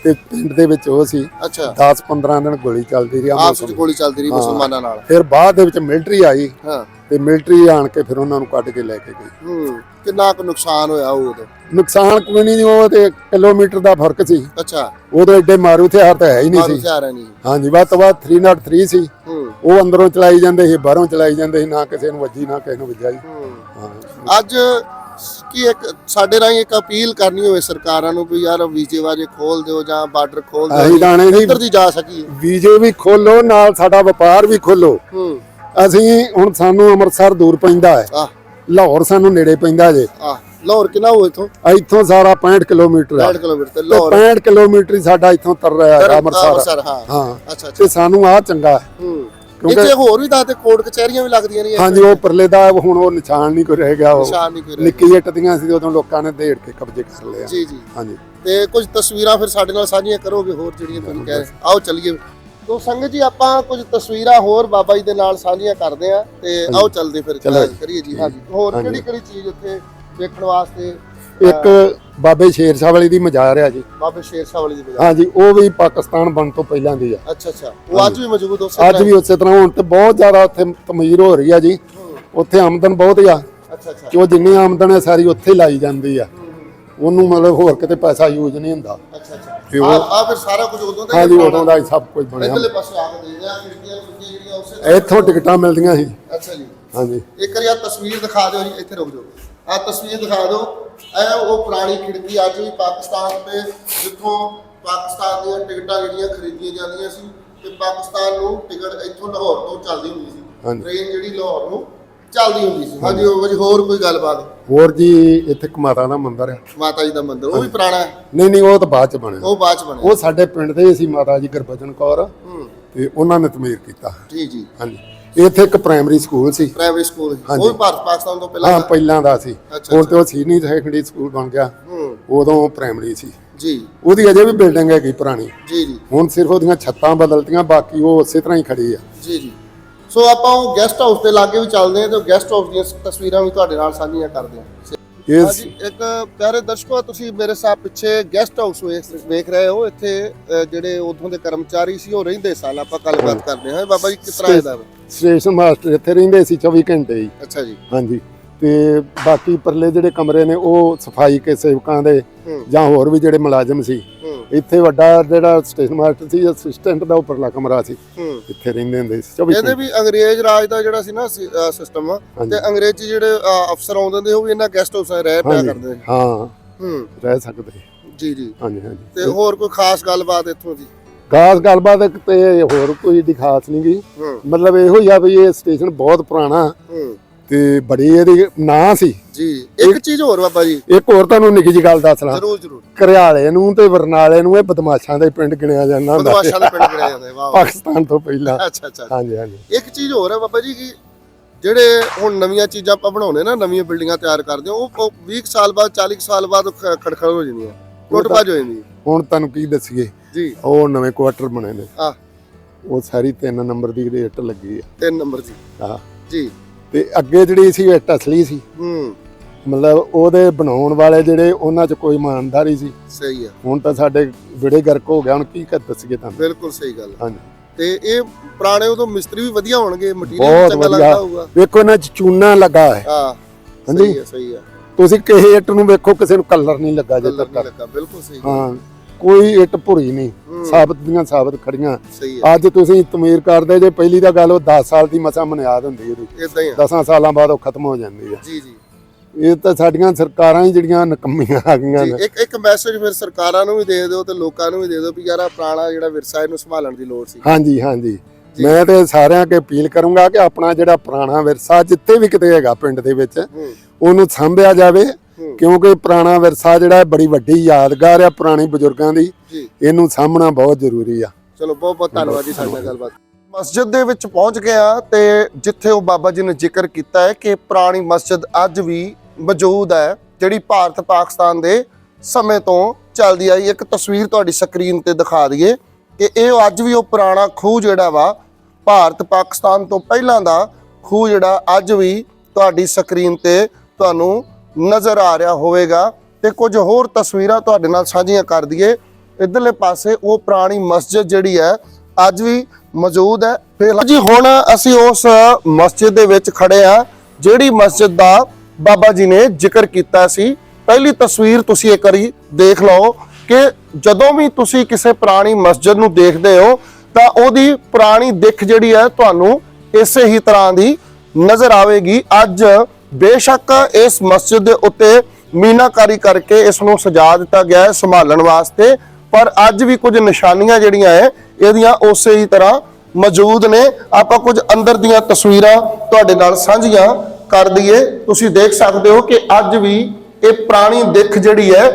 ਤੇ ਪਿੰਡ ਦੇ ਵਿੱਚ ਉਹ ਸੀ। ਅੱਛਾ। 10 15 ਦਿਨ ਗੋਲੀ ਚੱਲਦੀ ਰਹੀ ਆਪਸ ਵਿੱਚ ਗੋਲੀ ਚੱਲਦੀ ਰਹੀ ਮੁਸਲਮਾਨਾਂ ਨਾਲ। ਫਿਰ ਬਾਅਦ ਦੇ ਵਿੱਚ ਮਿਲਟਰੀ ਆਈ ਹਾਂ। ਤੇ ਮਿਲਟਰੀ ਆਣ ਕੇ ਫਿਰ ਉਹਨਾਂ ਨੂੰ ਕੱਢ ਕੇ ਲੈ ਕੇ ਗਈ। ਹੂੰ। ਕਿੰਨਾ ਕੁ ਨੁਕਸਾਨ ਹੋਇਆ ਉਹ ਉਦੋਂ? ਨੁਕਸਾਨ ਕੋਈ ਨਹੀਂ ਉਹ ਤੇ ਕਿਲੋਮੀਟਰ ਦਾ ਫ਼ਰਕ ਸੀ। ਅੱਛਾ। ਉਦੋਂ ਐਡੇ ਮਾਰੂ ਹਥਿਆਰ ਤਾਂ ਹੈ ਹੀ ਨਹੀਂ ਸੀ। ਹਾਂਜੀ ਵੱਧ ਤੋਂ ਵੱਧ 303 ਸੀ। ਉਹ ਅੰਦਰੋਂ ਚਲਾਈ ਜਾਂਦੇ ਸੀ ਬਾਹਰੋਂ ਚਲਾਈ ਜਾਂਦੇ ਸੀ ਨਾ ਕਿਸੇ ਨੂੰ ਵੱਜੀ ਨਾ ਕਿਸੇ ਨੂੰ ਵੱਜਾ ਜੀ। ਹੂੰ। ਅੱਜ ਕੀ ਇੱਕ ਸਾਡੇ ਰਾਹੀਂ ਇੱਕ ਅਪੀਲ ਕਰਨੀ ਹੋਵੇ ਸਰਕਾਰਾਂ ਨੂੰ ਵੀ ਯਾਰ ਵੀਜੇ ਵਾਜੇ ਖੋਲ ਦਿਓ ਜਾਂ ਬਾਰਡਰ ਖੋਲ ਅਸੀਂ ਦਿਓ ਦਾਣੇ ਦੀ ਇੱਧਰ ਦੀ ਜਾ ਸਕੀਏ। ਵੀਜੇ ਵੀ ਖੋਲੋ ਨਾਲ ਸਾਡਾ ਵਪਾਰ ਵੀ ਖੋਲੋ। ਹੂੰ। ਅਸੀਂ ਹੁਣ ਸਾਨੂੰ ਅੰਮ੍ਰਿਤਸਰ ਦੂਰ ਪੈਂਦਾ ਹੈ। ਲਾਹੌਰ ਸਾਨੂੰ ਨੇੜੇ ਪੈਂਦਾ ਜੇ। ਲਾਹੌਰ ਕਿੰਨਾ ਹੋ ਇਥੋਂ? ਇੱਥੋਂ ਸਾਰਾ 65 ਕਿਲੋਮੀਟਰ ਹੈ। 60 ਕਿਲੋਮੀਟਰ ਤੇ ਲਾਹੌਰ। 65 ਕਿਲੋਮੀਟਰ ਸਾਡਾ ਇੱਥੋਂ ਤਰ ਰਿਹਾ ਹੈ ਅੰਮ੍ਰਿਤਸਰ। ਹਾਂ। ਹਾਂ। ਅੱਛਾ ਅੱਛਾ। ਤੇ ਸਾਨੂੰ ਆ ਚੰਗਾ ਹੈ। ਇੱਥੇ ਹੋਰ ਵੀ ਤਾਂ ਤੇ ਕੋਰਟ ਕਚਹਿਰੀਆਂ ਵੀ ਲੱਗਦੀਆਂ ਨੇ ਹਾਂਜੀ ਉਹ ਪਰਲੇ ਦਾ ਹੁਣ ਉਹ ਨਿਸ਼ਾਨ ਨਹੀਂ ਕੋਈ ਰਹਿ ਗਿਆ ਉਹ ਨਿਸ਼ਾਨ ਨਹੀਂ ਕੋਈ ਰਹਿ ਨਿੱਕੀ ਇੱਟ ਦੀਆਂ ਸੀ ਉਦੋਂ ਲੋਕਾਂ ਨੇ ਢੇੜ ਕੇ ਕਬਜ਼ੇ ਕਰ ਲਿਆ ਜੀ ਜੀ। ਹਾਂਜੀ। ਤੇ ਕੁਝ ਤਸਵੀਰਾਂ ਫਿਰ ਸਾਡੇ ਨਾਲ ਸਾਂਝੀਆਂ ਕਰੋਗੇ ਹੋਰ ਜਿਹੜੀਆਂ ਤੁਸੀਂ ਕਹਿ ਰਹੇ ਆਓ ਚੱਲੀਏ। ਤੋ ਸੰਗਤ ਜੀ ਆਪਾਂ ਕੁਝ ਤਸਵੀਰਾਂ ਹੋਰ ਬਾਬਾ ਜੀ ਦੇ ਨਾਲ ਸਾਂਝੀਆਂ ਕਰਦੇ ਆ ਤੇ ਆਓ ਚੱਲਦੇ ਫਿਰ ਕਰੀਏ ਜੀ। ਹਾਂਜੀ। ਹੋਰ। ਕਿਹੜੀ ਕਿਹੜੀ ਚੀਜ਼ ਉੱਥੇ ਵੇਖਣ ਵਾਸਤੇ ਇੱਕ ਬਾਬੇ ਸ਼ੇਰ ਸ਼ਾਹ ਵਾਲੀ ਦੀ ਮਜ਼ਾਰ ਆ ਜੀ। ਬਾਬੇ ਸ਼ੇਰ ਸ਼ਾਹ ਵਾਲੀ ਦੀ ਬਜਾ ਹਾਂਜੀ ਉਹ ਵੀ ਪਾਕਿਸਤਾਨ ਬਣ ਤੋਂ ਪਹਿਲਾਂ ਦੀ ਆ। ਅੱਛਾ ਅੱਛਾ। ਉਹ ਅੱਜ ਵੀ ਮੌਜੂਦ ਉਸੇ ਅੱਜ ਵੀ ਉਸੇ ਤਰ੍ਹਾਂ ਹੁਣ ਤੇ ਬਹੁਤ ਜ਼ਿਆਦਾ ਉੱਥੇ ਤਮੀਰ ਹੋ ਰਹੀ ਆ ਜੀ। ਉੱਥੇ ਆਮਦਨ ਬਹੁਤ ਆ। ਅੱਛਾ ਅੱਛਾ। ਉਹ ਜਿੰਨੀ ਆਮਦਨ ਹੈ ਸਾਰੀ ਉੱਥੇ ਲਾਈ ਜਾਂਦੀ ਆ। ਉਹਨੂੰ ਮਤਲਬ ਹੋਰ ਕਿਤੇ ਪੈਸਾ ਯੂਜ਼ ਨਹੀਂ ਹੁੰਦਾ। ਅੱਛਾ ਅੱਛਾ। ਤੇ ਆ ਉਹ- ਆ ਫਿਰ ਸਾਰਾ ਕੁਝ ਉਦੋਂ ਦਾ ਹੀ ਹਾਂਜੀ। ਉਦੋਂ ਦਾ ਹੀ ਸਭ ਕੁਝ ਬਣਿਆ। ਇੱਧਰਲੇ ਪਾਸੇ ਆ ਕੇ ਦੇਖਦੇ ਆ ਖਿੜਕੀਆਂ ਖਿੜਕੀਆਂ ਜਿਹੜੀਆਂ ਉਸੇ ਇੱਥੋਂ ਟਿਕਟਾਂ ਮਿਲਦੀਆਂ ਸੀ। ਅੱਛਾ ਜੀ। ਹਾਂਜੀ। ਇੱਕ ਵਾਰੀ ਤਸਵੀਰ ਦਿਖਾ ਦਿਓ ਜੀ ਇੱਥੇ ਰੁਕ ਜਾਓ। ਆ ਤਸਵੀਰ ਦਿਖਾ ਦਿਓ। ਇਹ ਉਹ ਪੁਰਾਣੀ ਖਿੜਕੀ ਅੱਜ ਵੀ ਪਾਕਿਸਤਾਨ ਤੇ ਜਿੱਥੋਂ ਪਾਕਿਸਤਾਨ ਦੀਆਂ ਟਿਕਟਾਂ ਜਿਹੜੀਆਂ ਖਰੀਦੀਆਂ ਜਾਂਦੀਆਂ ਸੀ ਤੇ ਪਾਕਿਸਤਾਨ ਨੂੰ ਟਿਕਟ ਇੱਥੋਂ ਲਾਹੌਰ ਤੋਂ ਚੱਲਦੀ ਹੁੰਦੀ ਸੀ। ਹਾਂਜੀ। ਟ੍ਰੇਨ ਜਿਹੜੀ ਲਾਹੌਰ ਨੂੰ ਚੱਲਦੀ ਹੁੰਦੀ ਸੀ। ਹਾਂਜੀ ਉਹ ਜੀ ਹੋਰ ਕੋਈ ਗੱਲਬਾਤ? ਹੋਰ ਜੀ ਇੱਥੇ ਇੱਕ ਮਾਤਾ ਦਾ ਮੰਦਿਰ ਆ ਮਾਤਾ ਜੀ ਦਾ ਮੰਦਿਰ ਉਹ ਵੀ ਪੁਰਾਣਾ ਹੈ? ਨਹੀਂ ਨਹੀਂ ਉਹ ਤਾਂ ਬਾਅਦ ਚ ਬਣਿਆ। ਉਹ ਬਾਅਦ ਚ ਬਣਿਆ। ਉਹ ਸਾਡੇ ਪਿੰਡ ਦੇ ਹੀ ਸੀ ਮਾਤਾ ਜੀ ਗੁਰਬਚਨ ਕੌਰ ਹੂੰ। ਤੇ ਉਹਨਾਂ ਨੇ ਤਮੀਰ ਕੀਤਾ। ਜੀ ਜੀ। ਹਾਂਜੀ। ਇੱਥੇ ਇੱਕ ਪ੍ਰਾਇਮਰੀ ਸਕੂਲ ਸੀ। ਪ੍ਰਾਇਮਰੀ ਸਕੂਲ ਉਹ। ਵੀ ਭਾਰਤ ਪਾਕਿਸਤਾਨ ਤੋਂ ਪਹਿਲਾਂ ਹਾਂ ਦਾ। ਪਹਿਲਾਂ ਦਾ ਸੀ। ਅੱਛਾ, ਹੁਣ ਤੇ ਉਹ ਸੀਨੀਅਰ ਸੈਕੰਡਰੀ ਸਕੂਲ ਬਣ ਗਿਆ। ਹੂੰ। ਉਦੋਂ ਪ੍ਰਾਇਮਰੀ ਸੀ। ਜੀ। ਉਹਦੀ ਅਜੇ ਵੀ ਬਿਲਡਿੰਗ ਹੈਗੀ ਪੁਰਾਣੀ। ਜੀ ਜੀ। ਹੁਣ ਸਿਰਫ ਉਹਦੀਆਂ ਛੱਤਾਂ ਬਦਲਤੀਆਂ ਬਾਕੀ ਉਹ ਉਸੇ ਤਰ੍ਹਾਂ ਹੀ ਖੜੀ ਆ। ਜੀ ਜੀ। ਸੋ ਆਪਾਂ ਉਹ ਗੈਸਟ ਹਾਊਸ ਦੇ ਲਾਗੇ ਵੀ ਚੱਲਦੇ ਹਾਂ ਤੇ ਗੈਸਟ ਹਾਊਸ ਦੀਆਂ ਤਸਵੀਰਾਂ ਵੀ ਤੁਹਾਡੇ ਨਾਲ ਸਾਂਝੀਆਂ ਕਰਦੇ ਹਾਂ। ਇਸ ਇੱਕ ਪਿਆਰੇ ਦਰਸ਼ਕੋ ਤੁਸੀਂ ਮੇਰੇ ਸਾਹ ਪਿੱਛੇ ਗੈਸਟ ਹਾਊਸ ਵੇਖ ਰਹੇ ਹੋ। ਇੱਥੇ ਜਿਹੜੇ ਉਥੋਂ ਦੇ ਕਰਮਚਾਰੀ ਸੀ ਉਹ ਰਹਿੰਦੇ ਸਨ ਆਪਾਂ ਗੱਲਬਾਤ ਕਰਦੇ ਹਾਂ। ਬਾਬਾ ਜੀ ਕਿਸ ਤਰ੍ਹਾਂ ਇਹਦਾ? ਸਟੇਸ਼ਨ ਮਾਸਟਰ ਇੱਥੇ ਰਹਿੰਦੇ ਸੀ 24 ਘੰਟੇ ਹੀ। ਅੱਛਾ ਜੀ। ਹਾਂਜੀ। ਤੇ ਬਾਕੀ ਪਰਲੇ ਜਿਹੜੇ ਕਮਰੇ ਨੇ ਉਹ ਸਫ਼ਾਈ ਕੇ ਸੇਵਕਾਂ ਦੇ ਜਾਂ ਹੋਰ ਵੀ ਜਿਹੜੇ ਮੁਲਾਜ਼ਮ ਸੀ ਇੱਥੇ ਵੱਡਾ ਜਿਹੜਾ ਸਟੇਸ਼ਨ ਮਾਸਟਰ ਸੀ ਅਸਿਸਟੈਂਟ ਦਾ ਉੱਪਰਲਾ ਕਮਰਾ ਸੀ। ਹੂੰ। ਇੱਥੇ ਰਹਿੰਦੇ ਹੁੰਦੇ ਸੀ 24 ਇਹਦੇ ਵੀ ਅੰਗਰੇਜ਼ ਰਾਜ ਦਾ ਜਿਹੜਾ ਸੀ ਨਾ ਸਿਸਟਮ। ਤੇ ਅੰਗਰੇਜ਼ੀ ਜਿਹੜੇ ਅਫਸਰ ਆਉਂਦੇ ਹੁੰਦੇ ਉਹ ਵੀ ਇਹਨਾਂ ਗੈਸਟ ਹਾਊਸਾਂ ਰਹਿ ਪਿਆ ਕਰਦੇ। ਹਾਂ। ਹੂੰ। ਰਹਿ ਸਕਦੇ। ਜੀ ਜੀ। ਹਾਂਜੀ ਹਾਂਜੀ। ਤੇ ਹੋਰ ਕੋਈ ਖਾਸ ਗੱਲਬਾਤ ਇੱਥੋਂ ਦੀ? ਖਾਸ ਗੱਲਬਾਤ ਤੇ ਹੋਰ ਕੋਈ ਏਡੀ ਖਾਸ ਨਹੀਂ ਗਈ ਮਤਲਬ ਇਹੋ ਹੀ ਆ ਵੀ ਇਹ ਸਟੇਸ਼ਨ ਬਹੁਤ ਪੁਰਾਣਾ। ਹੂੰ। ਤੇ ਬੜੀ ਇਹਦੀ ਨਾਂ ਸੀ। ਜੀ ਇੱਕ ਚੀਜ਼ ਹੋਰ ਬਾਬਾ ਜੀ। ਇੱਕ ਹੋਰ ਤੁਹਾਨੂੰ ਨਿੱਕੀ ਜੀ ਗੱਲ ਦੱਸਣਾ। ਜ਼ਰੂਰ ਜ਼ਰੂਰ। ਘਰਿਆਲੇ ਨੂੰ ਤੇ ਬਰਨਾਲੇ ਨੂੰ ਇਹ ਬਦਮਾਸ਼ਾਂ ਦੇ ਪਿੰਡ ਗਿਣਿਆ ਜਾਂਦਾ ਹੁੰਦਾ। ਬਦਮਾਸ਼ਾਂ ਦੇ ਪਿੰਡ ਗਿਣਿਆ ਜਾਂਦੇ ਵਾਹ ਪਾਕਿਸਤਾਨ ਤੋਂ ਪਹਿਲਾਂ। ਅੱਛਾ ਅੱਛਾ ਹਾਂਜੀ ਹਾਂਜੀ। ਇੱਕ ਚੀਜ਼ ਹੋਰ ਹੈ ਬਾਬਾ ਜੀ ਕਿ ਜਿਹੜੇ ਹੁਣ ਨਵੀਆਂ ਚੀਜ਼ਾਂ ਆਪਾਂ ਬਣਾਉਨੇ ਨਾ ਨਵੀਆਂ ਬਿਲਡਿੰਗਾਂ ਤਿਆਰ ਕਰਦੇ ਉਹ ਉਹ 20 ਕੁ ਸਾਲ ਬਾਅਦ 40 ਕੁ ਸਾਲ ਬਾਅਦ ਖੜਖੜ ਹੋ ਜਾਂਦੀਆਂ ਟੁੱਟ ਭੱਜ ਹੋ ਜਾਂਦੀ ਹੁਣ ਤੁਹਾਨੂੰ ਕੀ ਦੱਸੀਏ? ਜੀ। ਉਹ ਨਵੇਂ ਕੁਆਟਰ ਬਣੇ ਨੇ। ਆ ਉਹ ਸਾਰੀ 3 ਨੰਬਰ ਦੀ ਰੇਟ ਲੱਗੀ ਆ ਤਿੰਨ ਨੰਬਰ ਜੀ ਹਾਂ। ਜੀ। ਤੇ ਅੱਗੇ ਜਿਹੜੀ ਸੀ ਇੱਟ ਅਸਲੀ ਸੀ। ਹੂੰ। ਮਤਲਬ ਉਹਦੇ ਬਣਾਉਣ ਵਾਲੇ ਜਿਹੜੇ ਉਹਨਾਂ 'ਚ ਕੋਈ ਇਮਾਨਦਾਰੀ ਸੀ। ਸਹੀ ਹੈ ਹੁਣ ਤਾਂ ਸਾਡੇ ਵਿੜੇ ਗਰਕ ਹੋ ਗਿਆ ਹੁਣ ਕੀ ਕਰ ਦੱਸੀਏ ਤੁਹਾਨੂੰ। ਬਿਲਕੁਲ ਸਹੀ ਗੱਲ ਹੈ। ਹਾਂਜੀ। ਤੇ ਇਹ ਪੁਰਾਣੇ ਉਦੋਂ ਮਿਸਤਰੀ ਵੀ ਵਧੀਆ ਹੋਣਗੇ ਮਟੀਰੀਅਲ ਚੰਗਾ। ਲੱਗਦਾ ਹੋਊਗਾ। ਵੇਖੋ ਇਹਨਾਂ 'ਚ ਚੂਨਾ ਲੱਗਾ ਹੈ। ਹਾਂ ਹਾਂਜੀ। ਸਹੀ ਹੈ ਸਹੀ ਹੈ ਤੁਸੀਂ ਕਿਸੇ ਇੱਟ ਨੂੰ ਵੇਖੋ ਕਿਸੇ ਨੂੰ ਕਲਰ ਨਹੀਂ ਲੱਗਾ ਜੇ ਤੱਕ। ਬਿਲਕੁਲ ਸਹੀ ਹਾਂ। ਕੋਈ ਇੱਟ ਭੁਰੀ ਨਹੀਂ। ਸਾਬਤ ਦੀਆਂ ਸਾਬਤ ਖੜੀਆਂ। ਅੱਜ ਤੁਸੀਂ ਤਮੀਰ ਕਰਦੇ ਜੇ ਪਹਿਲੀ ਦਾ ਗੱਲ ਉਹ 10 ਸਾਲ ਦੀ ਮਸਾ ਮਨਿਆਦ ਹੁੰਦੀ ਉਹਦੀ। ਇਦਾਂ ਹੀ ਆ। 10 ਸਾਲਾਂ ਬਾਅਦ ਉਹ ਖਤਮ ਹੋ ਜਾਂਦੀ ਹੈ ਜੀ ਜੀ। ਇਹ ਤਾਂ ਸਾਡੀਆਂ ਸਰਕਾਰਾਂ ਹੀ ਜਿਹੜੀਆਂ ਨਕੰਮੀਆਂ ਆ ਗਈਆਂ ਨੇ। ਇੱਕ ਇੱਕ ਮੈਸੇਜ ਫਿਰ ਸਰਕਾਰਾਂ ਨੂੰ ਵੀ ਦੇ ਦਿਓ ਤੇ ਲੋਕਾਂ ਨੂੰ ਵੀ ਦੇ ਦਿਓ ਵੀ ਯਾਰ ਪੁਰਾਣਾ ਜਿਹੜਾ ਵਿਰਸਾ ਇਹਨੂੰ ਸੰਭਾਲਣ ਦੀ ਲੋੜ ਸੀ। ਹਾਂਜੀ ਹਾਂਜੀ। ਮੈਂ ਤੇ ਸਾਰਿਆਂ ਅੱਗੇ ਅਪੀਲ ਕਰੂੰਗਾ ਕਿ ਆਪਣਾ ਜਿਹੜਾ ਪੁਰਾਣਾ ਵਿਰਸਾ ਜਿੱਥੇ ਵੀ ਕਿਤੇ ਹੈਗਾ ਪਿੰਡ ਦੇ ਵਿੱਚ ਉਹਨੂੰ ਸਾਂਭਿਆ ਜਾਵੇ। ਕਿਉਂਕਿ ਪੁਰਾਣਾ ਵਿਰਸਾ ਜਿਹੜਾ ਬੜੀ ਵੱਡੀ ਯਾਦਗਾਰ ਹੈ ਪੁਰਾਣੇ ਬਜ਼ੁਰਗਾਂ ਦੀ। ਇਹਨੂੰ ਸਾਂਭਣਾ ਬਹੁਤ ਜ਼ਰੂਰੀ ਆ। ਚਲੋ ਬਹੁਤ ਬਹੁਤ ਧੰਨਵਾਦ ਜੀ ਸਾਡੇ ਨਾਲ ਗੱਲਬਾਤ। ਮਸਜਿਦ ਦੇ ਵਿੱਚ ਪਹੁੰਚ ਗਿਆ ਤੇ ਜਿੱਥੇ ਉਹ ਬਾਬਾ ਜੀ ਨੇ ਜ਼ਿਕਰ ਕੀਤਾ ਹੈ ਕਿ ਪੁਰਾਣੀ ਮਸਜਿਦ ਅੱਜ ਵੀ ਮੌਜੂਦ ਹੈ ਜਿਹੜੀ ਭਾਰਤ ਪਾਕਿਸਤਾਨ ਦੇ ਸਮੇਂ ਤੋਂ ਚੱਲਦੀ ਆਈ। ਇੱਕ ਤਸਵੀਰ ਤੁਹਾਡੀ ਸਕਰੀਨ ਤੇ ਦਿਖਾ ਦਈਏ ਕਿ ਇਹ ਅੱਜ ਵੀ ਉਹ ਪੁਰਾਣਾ ਖੂਹ ਜਿਹੜਾ ਵਾ ਭਾਰਤ ਪਾਕਿਸਤਾਨ ਤੋਂ ਪਹਿਲਾਂ ਦਾ ਖੂਹ ਜਿਹੜਾ ਅੱਜ ਵੀ ਤੁਹਾਡੀ ਸਕਰੀਨ ਤੇ ਤੁਹਾਨੂੰ ਨਜ਼ਰ ਆ ਰਿਹਾ ਹੋਵੇਗਾ ਤੇ ਕੁਝ ਹੋਰ ਤਸਵੀਰਾਂ ਤੁਹਾਡੇ ਨਾਲ ਸਾਂਝੀਆਂ ਕਰ ਦਈਏ। ਇਧਰਲੇ ਪਾਸੇ ਉਹ ਪੁਰਾਣੀ ਮਸਜਿਦ ਜਿਹੜੀ ਹੈ, ਅੱਜ ਵੀ ਮੌਜੂਦ ਹੈ। ਫਿਰ ਜੀ ਹੁਣ ਅਸੀਂ ਉਸ ਮਸਜਿਦ ਦੇ ਵਿੱਚ ਖੜੇ ਆ ਜਿਹੜੀ ਮਸਜਿਦ ਦਾ ਬਾਬਾ ਜੀ ਨੇ ਜ਼ਿਕਰ ਕੀਤਾ ਸੀ। ਪਹਿਲੀ ਤਸਵੀਰ ਤੁਸੀਂ ਇੱਕ ਵਾਰੀ ਦੇਖ ਲਓ ਕਿ ਜਦੋਂ ਵੀ ਤੁਸੀਂ ਕਿਸੇ ਪੁਰਾਣੀ ਮਸਜਿਦ ਨੂੰ ਦੇਖਦੇ ਹੋ, ਤਾਂ ਉਹਦੀ ਪੁਰਾਣੀ ਦਿੱਖ ਜਿਹੜੀ ਹੈ ਤੁਹਾਨੂੰ ਇਸੇ ਹੀ ਤਰ੍ਹਾਂ ਦੀ ਨਜ਼ਰ ਆਵੇਗੀ। ਅੱਜ ਬੇਸ਼ੱਕ ਇਸ ਮਸਜਿਦ ਦੇ ਉੱਤੇ ਮੀਨਾਕਾਰੀ ਕਰਕੇ ਇਸ ਨੂੰ ਸਜਾ ਦਿੱਤਾ ਗਿਆ ਹੈ ਸੰਭਾਲਣ ਵਾਸਤੇ, ਪਰ ਅੱਜ ਵੀ ਕੁਝ ਨਿਸ਼ਾਨੀਆਂ ਜਿਹੜੀਆਂ ਹੈ, ਇਹਦੀਆਂ ਉਸੇ ਹੀ ਤਰ੍ਹਾਂ ਮੌਜੂਦ ਨੇ। ਆਪਾਂ ਕੁਝ ਅੰਦਰ ਦੀਆਂ ਤਸਵੀਰਾਂ ਤੁਹਾਡੇ ਨਾਲ ਸਾਂਝੀਆਂ ਕਰ ਦਈਏ। ਤੁਸੀਂ ਦੇਖ ਸਕਦੇ ਹੋ ਕਿ ਅੱਜ ਵੀ ਇਹ ਪੁਰਾਣੀ ਦਿੱਖ ਜਿਹੜੀ ਹੈ,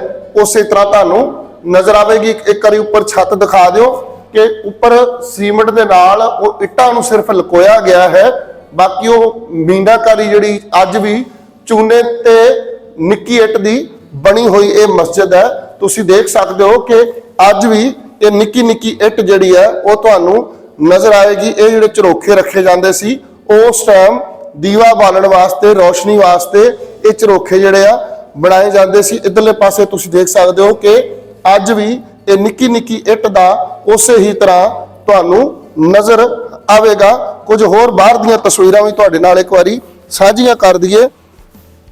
ਉਸੇ ਤਰ੍ਹਾਂ ਤੁਹਾਨੂੰ ਨਜ਼ਰ ਆਵੇਗੀ। ਇੱਕ ਵਾਰੀ ਉੱਪਰ ਛੱਤ ਦਿਖਾ ਦਿਓ ਕਿ ਉੱਪਰ ਸੀਮੈਂਟ ਦੇ ਨਾਲ ਉਹ ਇੱਟਾਂ ਨੂੰ ਸਿਰਫ ਲਕੋਇਆ ਗਿਆ ਹੈ। ਬਾਕੀ ਉਹ ਮੀਨਾਕਾਰੀ ਜਿਹੜੀ ਅੱਜ ਵੀ ਚੂਨੇ ਤੇ ਨਿੱਕੀ ਇੱਟ ਦੀ ਬਣੀ ਹੋਈ ਇਹ ਮਸਜਿਦ ਹੈ। ਤੁਸੀਂ ਦੇਖ ਸਕਦੇ ਹੋ ਕਿ ਅੱਜ ਵੀ ਇਹ ਨਿੱਕੀ ਨਿੱਕੀ ਇੱਟ ਜਿਹੜੀ ਹੈ, ਉਹ ਤੁਹਾਨੂੰ ਨਜ਼ਰ ਆਏਗੀ। ਇਹ ਜਿਹੜੇ ਝਰੋਖੇ ਰੱਖੇ ਜਾਂਦੇ ਸੀ, ਉਸ ਟਾਈਮ ਦੀਵਾ ਬਾਲਣ ਵਾਸਤੇ, ਰੋਸ਼ਨੀ ਵਾਸਤੇ ਇਹ ਝਰੋਖੇ ਜਿਹੜੇ ਆ ਬਣਾਏ ਜਾਂਦੇ ਸੀ। ਇਧਰਲੇ ਪਾਸੇ ਤੁਸੀਂ ਦੇਖ ਸਕਦੇ ਹੋ ਕਿ ਅੱਜ ਵੀ ਇਹ ਨਿੱਕੀ ਨਿੱਕੀ ਇੱਟ ਦਾ ਉਸੇ ਹੀ ਤਰ੍ਹਾਂ ਤੁਹਾਨੂੰ ਨਜ਼ਰ ਆਵੇਗਾ। ਕੁਝ ਹੋਰ ਬਾਹਰ ਦੀਆਂ ਤਸਵੀਰਾਂ ਵੀ ਤੁਹਾਡੇ ਨਾਲ ਇੱਕ ਵਾਰੀ ਸਾਂਝੀਆਂ ਕਰ ਦਈਏ।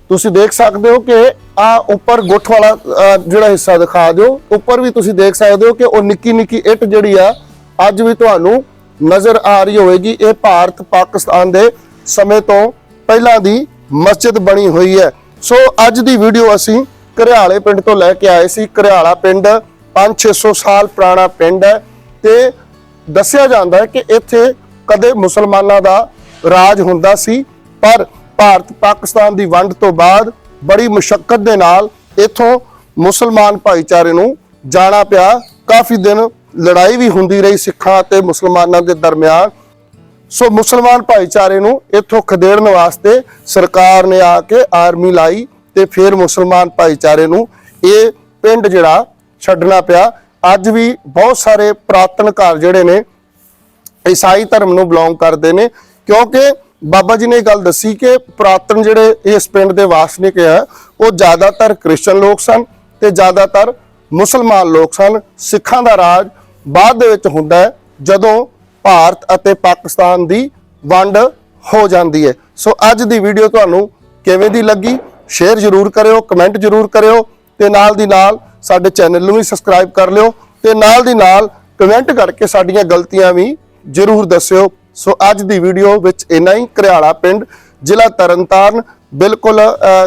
ਤੁਸੀਂ ਦੇਖ ਸਕਦੇ ਹੋ ਕਿ ਆ ਉੱਪਰ ਗੁੱਠ ਵਾਲਾ ਜਿਹੜਾ ਹਿੱਸਾ ਦਿਖਾ ਦਿਓ। ਉੱਪਰ ਵੀ ਤੁਸੀਂ ਦੇਖ ਸਕਦੇ ਹੋ ਕਿ ਉਹ ਨਿੱਕੀ ਨਿੱਕੀ ਇੱਟ ਜਿਹੜੀ ਆ, ਅੱਜ ਵੀ ਤੁਹਾਨੂੰ ਨਜ਼ਰ ਆ ਰਹੀ ਹੋਵੇਗੀ। ਇਹ ਭਾਰਤ ਪਾਕਿਸਤਾਨ ਦੇ ਸਮੇਂ ਤੋਂ ਪਹਿਲਾਂ ਦੀ ਮਸਜਿਦ ਬਣੀ ਹੋਈ ਹੈ। ਸੋ ਅੱਜ ਦੀ ਵੀਡੀਓ ਅਸੀਂ ਘਰਿਆਲੇ ਪਿੰਡ ਤੋਂ ਲੈ ਕੇ ਆਏ ਸੀ। ਘਰਿਆਲਾ ਪਿੰਡ 5-600 ਸਾਲ ਪੁਰਾਣਾ ਪਿੰਡ ਹੈ ਤੇ ਦੱਸਿਆ ਜਾਂਦਾ ਹੈ ਕਿ ਇੱਥੇ ਕਦੇ ਮੁਸਲਮਾਨਾਂ ਦਾ ਰਾਜ ਹੁੰਦਾ ਸੀ, ਪਰ ਭਾਰਤ ਪਾਕਿਸਤਾਨ ਦੀ ਵੰਡ ਤੋਂ ਬਾਅਦ ਬੜੀ ਮੁਸ਼ਕਲ ਦੇ ਨਾਲ ਇੱਥੋਂ ਮੁਸਲਮਾਨ ਭਾਈਚਾਰੇ ਨੂੰ ਜਾਣਾ ਪਿਆ। ਕਾਫੀ ਦਿਨ ਲੜਾਈ ਵੀ ਹੁੰਦੀ ਰਹੀ ਸਿੱਖਾਂ ਅਤੇ ਮੁਸਲਮਾਨਾਂ ਦੇ ਦਰਮਿਆਨ। ਸੋ ਮੁਸਲਮਾਨ ਭਾਈਚਾਰੇ ਨੂੰ ਇੱਥੋਂ ਖਦੇੜਨ ਵਾਸਤੇ ਸਰਕਾਰ ਨੇ ਆ ਕੇ ਆਰਮੀ ਲਾਈ ਤੇ ਫਿਰ ਮੁਸਲਮਾਨ ਭਾਈਚਾਰੇ ਨੂੰ ਇਹ ਪਿੰਡ ਜਿਹੜਾ ਛੱਡਣਾ ਪਿਆ। ਅੱਜ ਵੀ ਬਹੁਤ ਸਾਰੇ ਪ੍ਰਾਤਨ ਘਰ ਜਿਹੜੇ ਨੇ ਈਸਾਈ ਧਰਮ ਨੂੰ ਬਿਲੋਂਗ ਕਰਦੇ ਨੇ, ਕਿਉਂਕਿ ਬਾਬਾ ਜੀ ਨੇ ਇਹ ਗੱਲ ਦੱਸੀ ਕਿ ਪ੍ਰਾਤਨ ਜਿਹੜੇ ਇਸ ਪਿੰਡ ਦੇ ਵਾਸਨਿਕ ਆ ਉਹ ਜ਼ਿਆਦਾਤਰ ਕ੍ਰਿਸਚਨ ਲੋਕ ਸਨ ਤੇ ਜ਼ਿਆਦਾਤਰ ਮੁਸਲਮਾਨ ਲੋਕ ਸਨ। ਸਿੱਖਾਂ ਦਾ ਰਾਜ ਬਾਅਦ ਦੇ ਵਿੱਚ ਹੁੰਦਾ ਹੈ ਜਦੋਂ ਭਾਰਤ ਅਤੇ ਪਾਕਿਸਤਾਨ ਦੀ ਵੰਡ ਹੋ ਜਾਂਦੀ ਹੈ। ਸੋ ਅੱਜ ਦੀ ਵੀਡੀਓ ਤੁਹਾਨੂੰ ਕਿਵੇਂ ਦੀ ਲੱਗੀ? ਸ਼ੇਅਰ ਜ਼ਰੂਰ ਕਰਿਓ ਕਮੈਂਟ ਜ਼ਰੂਰ ਕਰਿਓ ਤੇ ਨਾਲ ਦੀ ਨਾਲ ਸਾਡੇ ਚੈਨਲ ਨੂੰ ਵੀ ਸਬਸਕ੍ਰਾਈਬ ਕਰ ਲਿਓ ਤੇ ਨਾਲ ਦੀ ਨਾਲ ਕਮੈਂਟ ਕਰਕੇ ਸਾਡੀਆਂ ਗਲਤੀਆਂ ਵੀ ਜ਼ਰੂਰ ਦੱਸਿਓ। ਸੋ ਅੱਜ ਦੀ ਵੀਡੀਓ ਵਿੱਚ ਇੰਨਾ ਹੀ। ਘਰਿਆਲਾ ਪਿੰਡ, ਜ਼ਿਲ੍ਹਾ ਤਰਨਤਾਰਨ, ਬਿਲਕੁਲ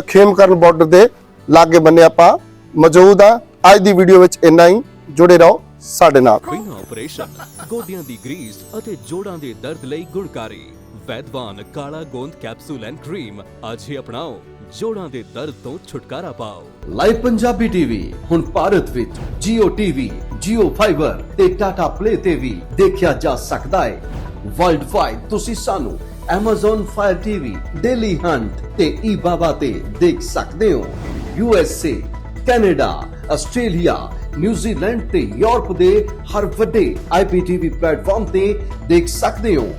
ਖੇਮਕਰਨ ਬਾਰਡਰ ਦੇ ਲਾਗੇ ਬੰਨੇ ਆਪਾਂ ਮੌਜੂਦ ਆ। ਅੱਜ ਦੀ ਵੀਡੀਓ ਵਿੱਚ ਇੰਨਾ ਹੀ। ਜੁੜੇ ਰਹੋ ਸਾਡੇ ਨਾਲ। ਬਿਨਾਂ ਆਪਰੇਸ਼ਨ ਗੋਡਿਆਂ ਦੀ ਗਰੀਸ ਅਤੇ ਜੋੜਾਂ ਦੇ ਦਰਦ ਲਈ ਗੁਣਕਾਰੀ। ਵੈਦਵਾਨ ਕਾਲਾ ਗੋਂਦ ਕੈਪਸੂਲ ਐਂਡ ਕਰੀਮ ਅੱਜ ਹੀ ਅਪਣਾਓ। ਜੋੜਾਂ ਦੇ ਦਰਦ ਤੋਂ ਛੁਟਕਾਰਾ ਪਾਓ। ਲਾਈਵ ਪੰਜਾਬੀ ਟੀਵੀ ਹੁਣ ਭਾਰਤ ਵਿੱਚ Jio TV, Jio Fiber ਤੇ Tata Play ਤੇ ਵੀ ਦੇਖਿਆ ਜਾ ਸਕਦਾ ਹੈ। ਵਰਲਡ ਵਾਈਡ ਤੁਸੀਂ ਸਾਨੂੰ Amazon Fire TV, Daily Hunt ਤੇ eBaba ਤੇ ਦੇਖ ਸਕਦੇ ਹੋ। USA, Canada, Australia, New Zealand ਤੇ ਯੂਰਪ ਦੇ ਹਰ ਵੱਡੇ IPTV ਪਲੇਟਫਾਰਮ ਤੇ ਦੇਖ ਸਕਦੇ ਹੋ।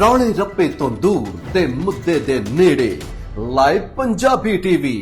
ਰੌਲੇ ਰੱਪੇ ਤੋਂ ਦੂਰ ਤੇ ਮੁੱਦੇ ਦੇ ਨੇੜੇ। Live Punjabi TV